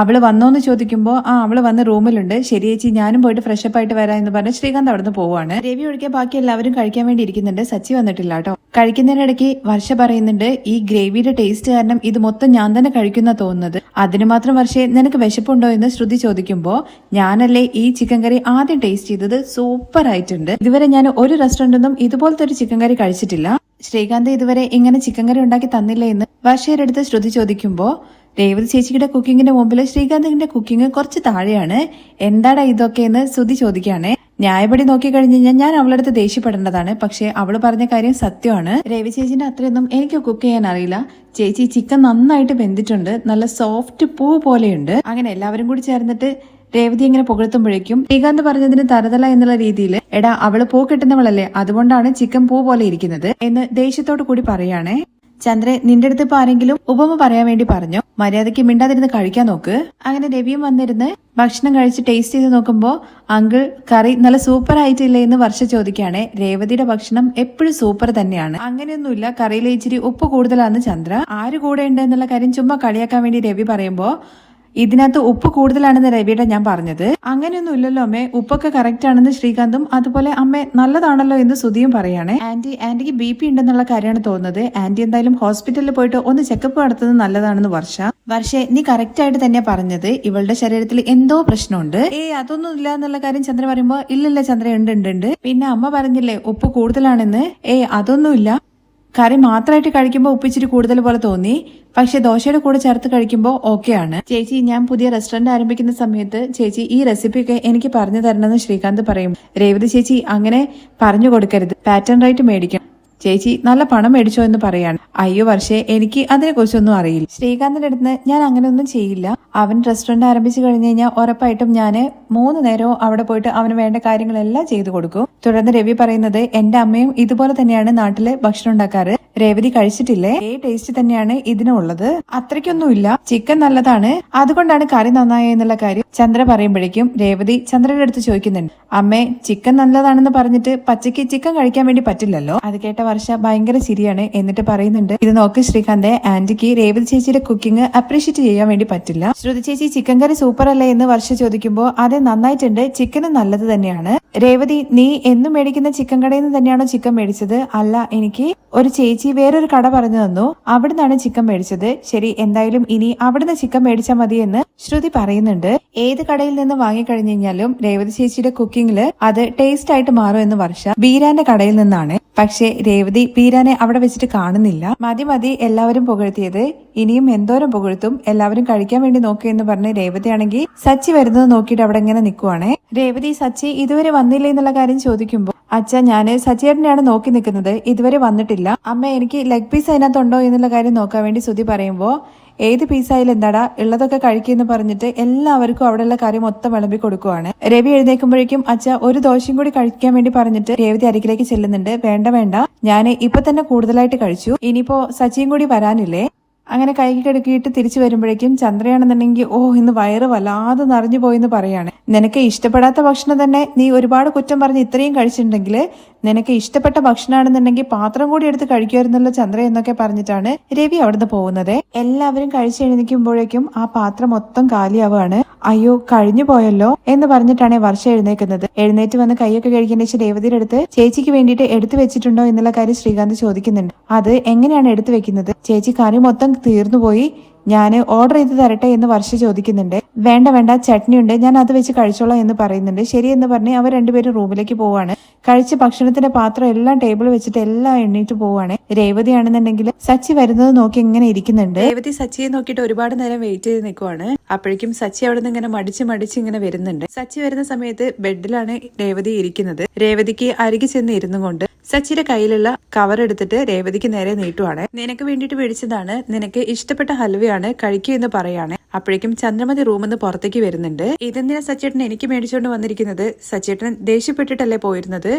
[SPEAKER 2] അവൾ വന്നോന്ന് ചോദിക്കുമ്പോൾ ആ അവൾ വന്ന് റൂമിലുണ്ട്. ശരി ചേച്ചി ഞാനും പോയിട്ട് ഫ്രഷപ്പ് ആയിട്ട് വരാം എന്ന് പറഞ്ഞ് ശ്രീകാന്ത് അവിടുന്ന് പോവാണ്. രവി ഒഴികെ ബാക്കി എല്ലാവരും കഴിക്കാൻ വേണ്ടി ഇരിക്കുന്നുണ്ട്. സച്ചി വന്നിട്ടില്ല കേട്ടോ. കഴിക്കുന്നതിനിടയ്ക്ക് വർഷ പറയുന്നുണ്ട് ഈ ഗ്രേവിയുടെ ടേസ്റ്റ് കാരണം ഇത് മൊത്തം ഞാൻ തന്നെ കഴിക്കുന്ന തോന്നുന്നത്. അതിന് മാത്രം വർഷേ നിനക്ക് വിശപ്പുണ്ടോ? എന്ന് ശ്രുതി ചോദിക്കുമ്പോൾ ഞാനല്ലേ ഈ ചിക്കൻ കറി ആദ്യം ടേസ്റ്റ് ചെയ്തത് സൂപ്പർ ആയിട്ടുണ്ട്. ഇതുവരെ ഞാൻ ഒരു റെസ്റ്റോറന്റിൽ ഇതുപോലത്തെ ഒരു ചിക്കൻ കറി കഴിച്ചിട്ടില്ല. ശ്രീകാന്ത് ഇതുവരെ ഇങ്ങനെ ചിക്കൻ കറി ഉണ്ടാക്കി തന്നില്ല എന്ന് വർഷയുടെ അടുത്ത് ശ്രുതി ചോദിക്കുമ്പോൾ രേവതി ചേച്ചിയുടെ കുക്കിങ്ങിന്റെ മുമ്പിൽ ശ്രീകാന്തിന്റെ കുക്കിംഗ് കുറച്ച് താഴെയാണ്. എന്താടാ ഇതൊക്കെ എന്ന് ശ്രുതി ചോദിക്കുകയാണേ. ന്യായപടി നോക്കിക്കഴിഞ്ഞ് കഴിഞ്ഞാൽ ഞാൻ അവളുടെ അടുത്ത് ദേഷ്യപ്പെടേണ്ടതാണ്. പക്ഷെ അവൾ പറഞ്ഞ കാര്യം സത്യമാണ്. രവി ചേച്ചിന്റെ അത്രയൊന്നും എനിക്ക് കുക്ക് ചെയ്യാൻ അറിയില്ല. ചേച്ചി ചിക്കൻ നന്നായിട്ട് വെന്തിട്ടുണ്ട്. നല്ല സോഫ്റ്റ് പൂ പോലെയുണ്ട്. അങ്ങനെ എല്ലാവരും കൂടി ചേർന്നിട്ട് രേവതി ഇങ്ങനെ പുകഴ്ത്തുമ്പോഴേക്കും ശ്രീകാന്ത് പറഞ്ഞതിന് തരതല എന്നുള്ള രീതിയിൽ എടാ അവൾ പൂ കിട്ടുന്നവളല്ലേ അതുകൊണ്ടാണ് ചിക്കൻ പൂ പോലെ ഇരിക്കുന്നത് എന്ന് ദേഷ്യത്തോടു കൂടി പറയുകയാണേ ചന്ദ്രൻ നിന്റെ അടുത്ത് ഇപ്പൊ ആരെങ്കിലും ഉപമ പറയാൻ വേണ്ടി പറഞ്ഞു? മര്യാദയ്ക്ക് മിണ്ടാതിരുന്ന് കഴിക്കാൻ നോക്ക്. അങ്ങനെ രവിയും വന്നിരുന്ന് ഭക്ഷണം കഴിച്ച് ടേസ്റ്റ് ചെയ്ത് നോക്കുമ്പോ അങ്കിൾ കറി നല്ല സൂപ്പർ ആയിട്ടില്ലേ എന്ന് വർഷ ചോദിക്കുകയാണ് രേവതിയുടെ ഭക്ഷണം എപ്പോഴും സൂപ്പർ തന്നെയാണ്. അങ്ങനെയൊന്നുമില്ല കറിയിലെ ഇച്ചിരി ഉപ്പ് കൂടുതലാന്ന് ചന്ദ്ര. ആര് കൂടെ ഉണ്ട് എന്നുള്ള കാര്യം ചുമ്മാ കളിയാക്കാൻ വേണ്ടി രവി പറയുമ്പോ ഇതിനകത്ത് ഉപ്പ് കൂടുതലാണെന്ന് രവിയുടെ ഞാൻ പറഞ്ഞത്. അങ്ങനെയൊന്നും ഇല്ലല്ലോ അമ്മേ. ഉപ്പൊക്കെ കറക്റ്റ് ആണെന്ന് ശ്രീകാന്തും അതുപോലെ അമ്മ നല്ലതാണല്ലോ എന്ന് സുധിയും പറയുകയാണെ ആന്റി ആന്റിക്ക് ബി പി ഉണ്ടെന്നുള്ള കാര്യമാണ് തോന്നുന്നത്. ആന്റി എന്തായാലും ഹോസ്പിറ്റലിൽ പോയിട്ട് ഒന്ന് ചെക്കപ്പ് നടത്തുന്നത് നല്ലതാണെന്ന് വർഷ. വർഷേ നീ കറക്റ്റ് ആയിട്ട് തന്നെയാ പറഞ്ഞത്. ഇവളുടെ ശരീരത്തിൽ എന്തോ പ്രശ്നമുണ്ട്. ഏ അതൊന്നും ഇല്ല എന്നുള്ള കാര്യം ചന്ദ്ര പറയുമ്പോ ഇല്ലില്ല ചന്ദ്ര ഉണ്ട് ഉണ്ട് ഉണ്ട്. പിന്നെ അമ്മ പറഞ്ഞില്ലേ ഉപ്പ് കൂടുതലാണെന്ന്? ഏ അതൊന്നുമില്ല കറി മാത്രമായിട്ട് കഴിക്കുമ്പോൾ ഉപ്പിച്ചിരി കൂടുതൽ പോലെ തോന്നി. പക്ഷെ ദോശയുടെ കൂടെ ചേർത്ത് കഴിക്കുമ്പോൾ ഓക്കെയാണ്. ചേച്ചി ഞാൻ പുതിയ റെസ്റ്റോറന്റ് ആരംഭിക്കുന്ന സമയത്ത് ചേച്ചി ഈ റെസിപ്പിയൊക്കെ എനിക്ക് പറഞ്ഞു തരണമെന്ന് ശ്രീകാന്ത് പറയും. രേവതി ചേച്ചി അങ്ങനെ പറഞ്ഞു കൊടുക്കരുത്. പാറ്റേൺ റൈറ്റ് മേടിക്കണം. ചേച്ചി നല്ല പണം മേടിച്ചോ എന്ന് പറയാണ്. അയ്യോ വർഷേ എനിക്ക് അതിനെക്കുറിച്ചൊന്നും അറിയില്ല. ശ്രീകാന്തിന്റെ അടുത്ത് ഞാൻ അങ്ങനെ ഒന്നും ചെയ്യില്ല. അവൻ റെസ്റ്റോറന്റ് ആരംഭിച്ചു കഴിഞ്ഞു കഴിഞ്ഞാൽ ഉറപ്പായിട്ടും ഞാൻ മൂന്ന് നേരവും അവിടെ പോയിട്ട് അവന് വേണ്ട കാര്യങ്ങളെല്ലാം ചെയ്തു കൊടുക്കും. തുടർന്ന് രവി പറയുന്നത് എന്റെ അമ്മയും ഇതുപോലെ തന്നെയാണ് നാട്ടിൽ ഭക്ഷണം ഉണ്ടാക്കാറ്. രേവതി കഴിച്ചിട്ടില്ലേ? ഏ ടേസ്റ്റ് തന്നെയാണ് ഇതിനുള്ളത് അത്രയ്ക്കൊന്നുമില്ല. ചിക്കൻ നല്ലതാണ്. അതുകൊണ്ടാണ് കറി നന്നായ എന്നുള്ള കാര്യം ചന്ദ്ര പറയുമ്പോഴേക്കും രേവതി ചന്ദ്രയുടെ അടുത്ത് ചോദിക്കുന്നുണ്ട്. അമ്മേ ചിക്കൻ നല്ലതാണെന്ന് പറഞ്ഞിട്ട് പച്ചയ്ക്ക് ചിക്കൻ കഴിക്കാൻ വേണ്ടി പറ്റില്ലല്ലോ? അത് കേട്ട വർഷ ഭയങ്കര ശരിയാണ് എന്നിട്ട് പറയുന്നുണ്ട്. ഇത് നോക്ക് ശ്രീകാന്തെ ആന്റിക്ക് രേവതി ചേച്ചിയുടെ കുക്കിംഗ് അപ്രീഷിയേറ്റ് ചെയ്യാൻ വേണ്ടി പറ്റില്ല. ശ്രുതി ചേച്ചി ചിക്കൻ കറി സൂപ്പർ അല്ലേ? എന്ന് വർഷ ചോദിക്കുമ്പോൾ അതെ നന്നായിട്ടുണ്ട്. ചിക്കന് നല്ലത് തന്നെയാണ്. രേവതി നീ എന്നും മേടിക്കുന്ന ചിക്കൻ കടയിൽ നിന്ന് തന്നെയാണോ ചിക്കൻ മേടിച്ചത്? അല്ല എനിക്ക് ഒരു ചേച്ചി വേറൊരു കട പറഞ്ഞു തന്നു. അവിടുന്നാണ് ചിക്കൻ മേടിച്ചത്. ശരി എന്തായാലും ഇനി അവിടുന്ന് ചിക്കൻ മേടിച്ചാൽ മതി എന്ന് ശ്രുതി പറയുന്നുണ്ട്. ഏത് കടയിൽ നിന്ന് വാങ്ങിക്കഴിഞ്ഞു കഴിഞ്ഞാലും രേവതി ചേച്ചിയുടെ കുക്കിംഗിൽ അത് ടേസ്റ്റ് ആയിട്ട് മാറും എന്ന് വർഷ ബീരാന്റെ കടയിൽ നിന്നാണ്. പക്ഷെ രേവതി ബീരാനെ അവിടെ വെച്ചിട്ട് കാണുന്നില്ല. മതി മതി എല്ലാവരും പുകഴ്ത്തിയത്. ഇനിയും എന്തോരം പുകഴ്ത്തും? എല്ലാവരും കഴിക്കാൻ വേണ്ടി നോക്കിയെന്ന് പറഞ്ഞ് രേവതിയാണെങ്കിൽ സച്ചി വരുന്നത് നോക്കിയിട്ട് അവിടെ ഇങ്ങനെ നിൽക്കുവാണേ രേവതി സച്ചി ഇതുവരെ വന്നില്ലേ എന്നുള്ള കാര്യം ചോദിക്കുമ്പോൾ അച്ഛ ഞാൻ സച്ചിയേട്ടനെയാണ് നോക്കി നിൽക്കുന്നത്. ഇതുവരെ വന്നിട്ടില്ല. അമ്മ എനിക്ക് ലെഗ് പീസ് അതിനകത്തുണ്ടോ എന്നുള്ള കാര്യം നോക്കാൻ വേണ്ടി സുതി പറയുമ്പോൾ ഏത് പീസായാലും എന്താടാ? ഉള്ളതൊക്കെ കഴിക്കുമെന്ന് പറഞ്ഞിട്ട് എല്ലാവർക്കും അവിടെയുള്ള കാര്യം മൊത്തം വിളമ്പി കൊടുക്കുവാണ്. രവി എഴുന്നേക്കുമ്പോഴേക്കും അച്ഛ ഒരു ദോശയും കൂടി കഴിക്കാൻ വേണ്ടി പറഞ്ഞിട്ട് രേവതി അരികിലേക്ക് ചെല്ലുന്നുണ്ട്. വേണ്ട വേണ്ട. ഞാൻ ഇപ്പൊ തന്നെ കൂടുതലായിട്ട് കഴിച്ചു. ഇനിയിപ്പോ സച്ചിയും കൂടി വരാനില്ലേ? അങ്ങനെ കൈ കിടക്കിയിട്ട് തിരിച്ചു വരുമ്പോഴേക്കും ചന്ദ്രയാണെന്നുണ്ടെങ്കിൽ ഓ ഇന്ന് വയറ് വല്ലാതെ നിറഞ്ഞു പോയെന്ന് പറയാണ്. നിനക്ക് ഇഷ്ടപ്പെടാത്ത ഭക്ഷണം തന്നെ നീ ഒരുപാട് കുറ്റം പറഞ്ഞ് ഇത്രയും കഴിച്ചിട്ടുണ്ടെങ്കിൽ നിനക്ക് ഇഷ്ടപ്പെട്ട ഭക്ഷണമാണെന്നുണ്ടെങ്കിൽ പാത്രം കൂടി എടുത്ത് കഴിക്കുമായിരുന്നല്ലോ ചന്ദ്ര എന്നൊക്കെ പറഞ്ഞിട്ടാണ് രവി അവിടുന്ന് പോകുന്നത്. എല്ലാവരും കഴിച്ചു എഴുന്നേക്കുമ്പോഴേക്കും ആ പാത്രം മൊത്തം കാലിയാവുകയാണ് അയ്യോ കഴിഞ്ഞു പോയല്ലോ എന്ന് പറഞ്ഞിട്ടാണ് വർഷ എഴുന്നേക്കുന്നത് എഴുന്നേറ്റ് വന്ന് കൈയൊക്കെ കഴിക്കേണ്ട രേവതിയുടെ അടുത്ത് ചേച്ചിക്ക് വേണ്ടിയിട്ട് എടുത്തു വെച്ചിട്ടുണ്ടോ എന്നുള്ള കാര്യം ശ്രീകാന്ത് ചോദിക്കുന്നുണ്ട്. അത് എങ്ങനെയാണ് എടുത്തു വെക്കുന്നത്? ചേച്ചി കറി മൊത്തം തീർന്നുപോയി. ഞാൻ ഓർഡർ ചെയ്ത് തരട്ടെ എന്ന് വർഷ ചോദിക്കുന്നുണ്ട്. വേണ്ട വേണ്ട ചട്നി ഉണ്ട് ഞാൻ അത് വെച്ച് കഴിച്ചോളാം എന്ന് പറയുന്നുണ്ട്. ശരി എന്ന് പറഞ്ഞ് അവർ രണ്ടുപേരും റൂമിലേക്ക് പോവാണ്. കഴിച്ച ഭക്ഷണത്തിന്റെ പാത്രം എല്ലാം ടേബിൾ വെച്ചിട്ട് എല്ലാം എണ്ണീട്ട് പോവാണ്. രേവതി ആണെന്നുണ്ടെങ്കിൽ സച്ചി വരുന്നത് നോക്കി ഇങ്ങനെ ഇരിക്കുന്നുണ്ട്. രേവതി സച്ചിയെ നോക്കിയിട്ട് ഒരുപാട് നേരം വെയിറ്റ് ചെയ്ത് നിൽക്കുവാണ് അപ്പോഴേക്കും സച്ചി അവിടെ നിന്ന് ഇങ്ങനെ മടിച്ച് മടിച്ച് ഇങ്ങനെ വരുന്നുണ്ട്. സച്ചി വരുന്ന സമയത്ത് ബെഡിലാണ് രേവതി ഇരിക്കുന്നത്. രേവതിക്ക് അരികെ ചെന്ന് ഇരുന്നു കൊണ്ട് സച്ചിയുടെ കയ്യിലുള്ള കവർ എടുത്തിട്ട് രേവതിക്ക് നേരെ നീട്ടുവാണ്. നിനക്ക് വേണ്ടിയിട്ട് മേടിച്ചതാണ് നിനക്ക് ഇഷ്ടപ്പെട്ട ഹൽവയാണ് കഴിക്കൂ എന്ന് പറയാണ്. അപ്പോഴേക്കും ചന്ദ്രമതി റൂമിൽ നിന്ന് പുറത്തേക്ക് വരുന്നുണ്ട്. ഇതെന്തിനാ സച്ചേട്ടൻ എനിക്ക് മേടിച്ചുകൊണ്ട് വന്നിരിക്കുന്നത്? സച്ചേട്ടൻ ദേഷ്യപ്പെട്ടിട്ടല്ലേ പോയിരുന്നത്?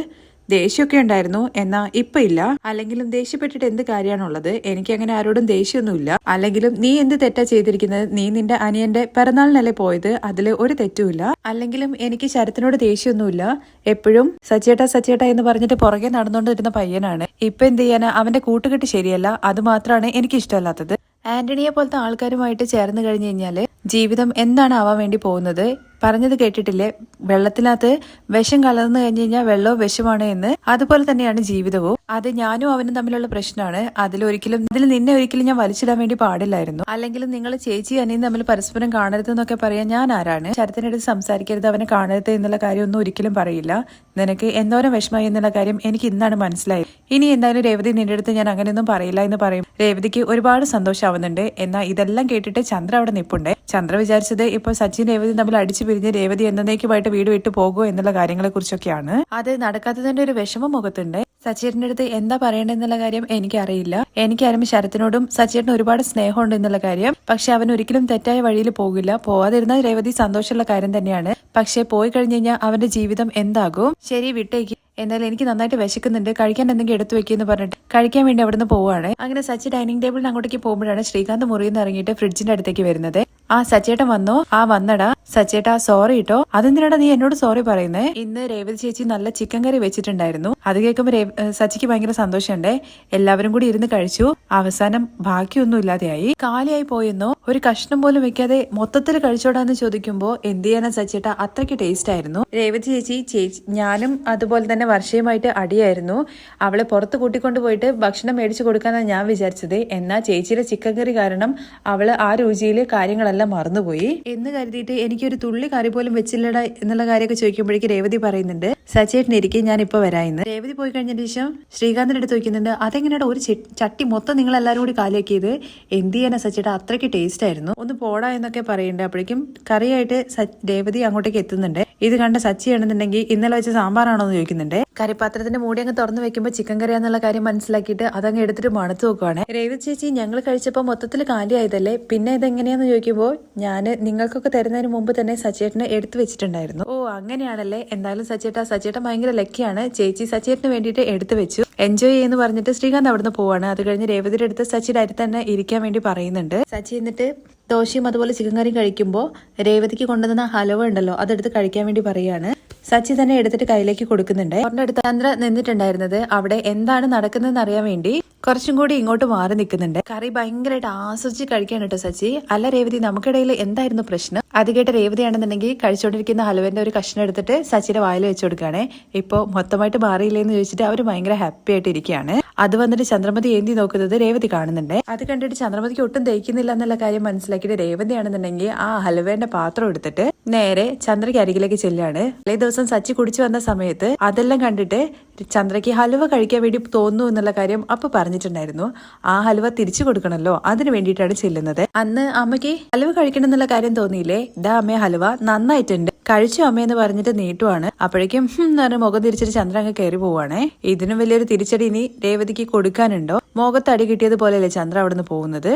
[SPEAKER 2] ദേഷ്യമൊക്കെ ഉണ്ടായിരുന്നു. എന്നാ ഇപ്പൊ ഇല്ല. അല്ലെങ്കിലും ദേഷ്യപ്പെട്ടിട്ട് എന്ത് കാര്യമാണുള്ളത്? എനിക്ക് അങ്ങനെ ആരോടും ദേഷ്യമൊന്നുമില്ല. അല്ലെങ്കിലും നീ എന്ത് തെറ്റാ ചെയ്തിരിക്കുന്നത്? നീ നിന്റെ അനിയന്റെ പിറന്നാളിനല്ലേ പോയത്? അതിൽ ഒരു തെറ്റുമില്ല. അല്ലെങ്കിലും എനിക്ക് ശരത്തിനോട് ദേഷ്യമൊന്നുമില്ല. എപ്പോഴും സച്ചേട്ടാ സച്ചേട്ടാ എന്ന് പറഞ്ഞിട്ട് പുറകെ നടന്നുകൊണ്ടിരുന്ന പയ്യനാണ്. ഇപ്പൊ എന്ത് ചെയ്യാനാ? അവന്റെ കൂട്ടുകെട്ട് ശരിയല്ല. അത് മാത്രമാണ് എനിക്ക് ഇഷ്ടമല്ലാത്തത് ആന്റണിയെ പോലത്തെ ആൾക്കാരുമായിട്ട് ചേർന്ന് കഴിഞ്ഞു കഴിഞ്ഞാൽ ജീവിതം എന്താണ് ആവാൻ വേണ്ടി പോകുന്നത്? പറഞ്ഞത് കേട്ടിട്ടില്ലേ? വെള്ളത്തിനകത്ത് വിഷം കലർന്നു കഴിഞ്ഞു കഴിഞ്ഞാൽ വെള്ളവും വിഷമാണ് എന്ന്. അതുപോലെ തന്നെയാണ് ജീവിതവും. അത് ഞാനും അവനും തമ്മിലുള്ള പ്രശ്നമാണ്. അതിലൊരിക്കലും ഇതിൽ നിന്നെ ഒരിക്കലും ഞാൻ വലിച്ചിടാൻ വേണ്ടി പാടില്ലായിരുന്നു. അല്ലെങ്കിൽ നിങ്ങൾ ചേച്ചി അനിയും തമ്മിൽ പരസ്പരം കാണരുത് എന്നൊക്കെ പറയാൻ ഞാൻ ആരാണ്? ശരത്തിനടുത്ത് സംസാരിക്കരുത് അവനെ കാണരുത് എന്നുള്ള കാര്യമൊന്നും ഒരിക്കലും പറയില്ല. നിനക്ക് എന്തോരം വിഷമമായി എന്നുള്ള കാര്യം എനിക്ക് ഇന്നാണ് മനസ്സിലായത്. ഇനി എന്തായാലും രേവതി നിന്റെ അടുത്ത് ഞാൻ അങ്ങനെയൊന്നും പറയില്ല എന്ന് പറയും. രേവതിക്ക് ഒരുപാട് സന്തോഷമാവുന്നുണ്ട്. എന്നാൽ ഇതെല്ലാം കേട്ടിട്ട് ചന്ദ്ര അവിടെ നിപ്പുണ്ട്. ചന്ദ്ര വിചാരിച്ചത് ഇപ്പൊ സച്ചിൻ രേവതി തമ്മിൽ അടിച്ചു പിരിഞ്ഞ് രേവതി എന്നേക്കുമായിട്ട് വീട് വിട്ടു പോകുമോ എന്നുള്ള കാര്യങ്ങളെ കുറിച്ചൊക്കെയാണ് അത് നടക്കാത്തതിന്റെ ഒരു വിഷമം മുഖത്തുണ്ട്. സച്ചേട്ടന്റെ അടുത്ത് എന്താ പറയേണ്ടതെന്നുള്ള കാര്യം എനിക്കറിയില്ല. എനിക്കാരും ശരത്തിനോടും സച്ചേട്ടന് ഒരുപാട് സ്നേഹമുണ്ട് എന്നുള്ള കാര്യം. പക്ഷെ അവൻ ഒരിക്കലും തെറ്റായ വഴിയിൽ പോകില്ല. പോവാതിരുന്ന രേവതി സന്തോഷമുള്ള കാര്യം തന്നെയാണ്. പക്ഷെ പോയി കഴിഞ്ഞു കഴിഞ്ഞാൽ അവന്റെ ജീവിതം എന്താകും? ശരി വിട്ടേക്ക്. എന്നാലും എനിക്ക് നന്നായിട്ട് വിശക്കുന്നുണ്ട്. കഴിക്കാൻ എന്തെങ്കിലും എടുത്തു വെക്കുമെന്ന് പറഞ്ഞിട്ട് കഴിക്കാൻ വേണ്ടി അവിടുന്ന് പോവാണ്. അങ്ങനെ സച്ചി ഡൈനിങ് ടേബിളിന് അങ്ങോട്ടേക്ക് പോകുമ്പോഴാണ് ശ്രീകാന്ത് മുറിയിൽ നിന്ന് ഇറങ്ങിയിട്ട് ഫ്രിഡ്ജിന്റെ അടുത്തേക്ക് വരുന്നത്. ആ സച്ചേട്ടൻ വന്നോ? ആ വന്നടാ. സച്ചേട്ടാ സോറി കേട്ടോ അതെന്തിനാടാ നീ എന്നോട് സോറി പറയുന്നേ? ഇന്ന് രേവതി ചേച്ചി നല്ല ചിക്കൻ കറി വെച്ചിട്ടുണ്ടായിരുന്നു. അത് കേൾക്കുമ്പോൾ സച്ചിക്ക് ഭയങ്കര സന്തോഷമുണ്ടേ. എല്ലാവരും കൂടി ഇരുന്ന് കഴിച്ചു. അവസാനം ബാക്കിയൊന്നും ഇല്ലാതെയായി. കാലിയായി പോയെന്നോ? ഒരു കഷ്ണം പോലും വെക്കാതെ മൊത്തത്തിൽ കഴിച്ചോടാന്ന് ചോദിക്കുമ്പോ എന്ത് ചെയ്യാനാ സച്ചേട്ടാ? അത്രയ്ക്ക് ടേസ്റ്റ് ആയിരുന്നു. രേവതി ചേച്ചി ചേച്ചി ഞാനും അതുപോലെ തന്നെ വർഷയുമായിട്ട് അടിയായിരുന്നു. അവളെ പുറത്ത് കൂട്ടിക്കൊണ്ട് പോയിട്ട് ഭക്ഷണം മേടിച്ചു കൊടുക്കാന്നാ ഞാൻ വിചാരിച്ചത്. എന്നാ ചേച്ചിയുടെ ചിക്കൻ കറി കാരണം അവൾ ആ രുചിയിൽ കാര്യങ്ങളെല്ലാം മറന്നുപോയി. എന്ന് കരുതിയിട്ട് എനിക്കൊരു തുള്ളി കറി പോലും വെച്ചില്ലടാ എന്നുള്ള കാര്യമൊക്കെ ചോദിക്കുമ്പോഴേക്കും രേവതി പറയുന്നുണ്ട് സച്ചേട്ടൻ ഇരിക്കും ഞാൻ ഇപ്പൊ വരാമെന്ന് രേവതി പോയി കഴിഞ്ഞതിന് ശേഷം ശ്രീകാന്തിന്റെ അടുത്ത് ചോദിക്കുന്നുണ്ട് അതെങ്ങനെയാണ് ഒരു ചട്ടി മൊത്തം നിങ്ങൾ എല്ലാവരും കൂടി കാലിയാക്കിയത് എന്ത് ചെയ്യാനാ സച്ചേട്ടാ അത്രയ്ക്ക് ടേസ്റ്റ് ആയിരുന്നു. ഒന്ന് പോടാ എന്നൊക്കെ പറയുന്നുണ്ട്. അപ്പോഴേക്കും കറിയായിട്ട് രേവതി അങ്ങോട്ടേക്ക് എത്തുന്നുണ്ട്. ഇത് കണ്ട സച്ചി ആണെന്നുണ്ടെങ്കിൽ ഇന്നലെ വെച്ച സാമ്പാറാണോ എന്ന് ചോദിക്കുന്നുണ്ട്. കറിപ്പാത്രത്തിന്റെ മൂടി അങ്ങ് തുറന്നു വെക്കുമ്പോൾ ചിക്കൻ കറി എന്നുള്ള കാര്യം മനസ്സിലാക്കിയിട്ട് അതങ്ങ് എടുത്തിട്ട് മണത്തു നോക്കുവാണ് രേവതി ചേച്ചി ഞങ്ങൾ കഴിച്ചപ്പോൾ മൊത്തത്തിൽ കാലിയായതല്ലേ പിന്നെ ഇതെങ്ങനെയാന്ന് ചോദിക്കുമ്പോൾ ഞാൻ നിങ്ങൾക്കൊക്കെ തരുന്നതിന് മുമ്പ് തന്നെ സച്ചേട്ടനെ എടുത്തു വെച്ചിട്ടുണ്ടായിരുന്നു. ഓ അങ്ങനെയാണല്ലേ. എന്തായാലും സച്ചേട്ട സച്ചേട്ടൻ ഭയങ്കര ലക്കിയാണ്. ചേച്ചി സച്ചേട്ടന് വേണ്ടിയിട്ട് എടുത്തു വെച്ചു. എൻജോയ് ചെയ്യുന്നു പറഞ്ഞിട്ട് ശ്രീകാന്ത് അവിടുന്ന് പോവാണ്. അത് കഴിഞ്ഞ് രേവതിയുടെ അടുത്ത് സച്ചിയുടെ അടുത്ത് തന്നെ ഇരിക്കാൻ വേണ്ടി പറയുന്നുണ്ട്. സച്ചി എന്നിട്ട് ദോശയും അതുപോലെ ചിക്കൻ കറിയും കഴിക്കുമ്പോൾ രേവതിക്ക് കൊണ്ടുവന്ന ഹലവ ഉണ്ടല്ലോ അതെടുത്ത് കഴിക്കാൻ വേണ്ടി പറയുകയാണ്. സച്ചി തന്നെ എടുത്തിട്ട് കയ്യിലേക്ക് കൊടുക്കുന്നുണ്ട്. അവരുടെ അടുത്ത് ചന്ദ്ര നിന്നിട്ടുണ്ടായിരുന്നത് അവിടെ എന്താണ് നടക്കുന്നതെന്ന് അറിയാൻ വേണ്ടി കുറച്ചും കൂടി ഇങ്ങോട്ട് മാറി നിൽക്കുന്നുണ്ട്. കറി ഭയങ്കരമായിട്ട് ആസ്വദിച്ച് കഴിക്കാൻ കേട്ടോ സച്ചി. അല്ല രേവതി നമുക്കിടയിൽ എന്തായിരുന്നു പ്രശ്നം? അത് കേട്ട രേവതിയാണെന്നുണ്ടെങ്കിൽ കഴിച്ചുകൊണ്ടിരിക്കുന്ന ഹലുവന്റെ ഒരു കഷ്ണം എടുത്തിട്ട് സച്ചിയുടെ വായിൽ വെച്ച് കൊടുക്കുകയാണ്. ഇപ്പോൾ മൊത്തമായിട്ട് മാറിയില്ലെന്ന് ചോദിച്ചിട്ട് അവർ ഭയങ്കര ഹാപ്പി ആയിട്ട് ഇരിക്കുകയാണ്. അത് വന്നിട്ട് ചന്ദ്രമതി ഏന്തി നോക്കുന്നത് രേവതി കാണുന്നുണ്ട്. അത് കണ്ടിട്ട് ചന്ദ്രമതിക്ക് ഒട്ടും ദഹിക്കുന്നില്ല എന്നുള്ള കാര്യം മനസ്സിലാക്കിയിട്ട് രേവതിയാണെന്നുണ്ടെങ്കിൽ ആ ഹലുവേന്റെ പാത്രം എടുത്തിട്ട് നേരെ ചന്ദ്രയ്ക്ക് അരികിലേക്ക് ചെല്ലാണ് തലേ ദിവസം സച്ചി കുടിച്ചു വന്ന സമയത്ത് അതെല്ലാം കണ്ടിട്ട് ചന്ദ്രയ്ക്ക് ഹലുവ കഴിക്കാൻ വേണ്ടി തോന്നുന്നു എന്നുള്ള കാര്യം അപ്പൊ പറഞ്ഞിട്ടുണ്ടായിരുന്നു. ആ ഹലുവ തിരിച്ചു കൊടുക്കണല്ലോ അതിന് വേണ്ടിയിട്ടാണ് ചെല്ലുന്നത്. അന്ന് അമ്മയ്ക്ക് ഹലുവ കഴിക്കണം എന്നുള്ള കാര്യം തോന്നിയില്ലേ? ഇതാ അമ്മയെ ഹലുവ നന്നായിട്ടുണ്ട്. കഴിച്ചു അമ്മയെന്ന് പറഞ്ഞിട്ട് നീട്ടുവാണ്. അപ്പോഴേക്കും എന്ന് മുഖം തിരിച്ചിട്ട് ചന്ദ്ര അങ്ങ് കയറി പോവാണേ ഇതിനും വലിയൊരു തിരിച്ചടി ഇനി രേവതിക്ക് കൊടുക്കാനുണ്ടോ? മുഖത്ത് അടി കിട്ടിയതുപോലെയല്ലേ ചന്ദ്ര അവിടുന്ന് പോകുന്നത്?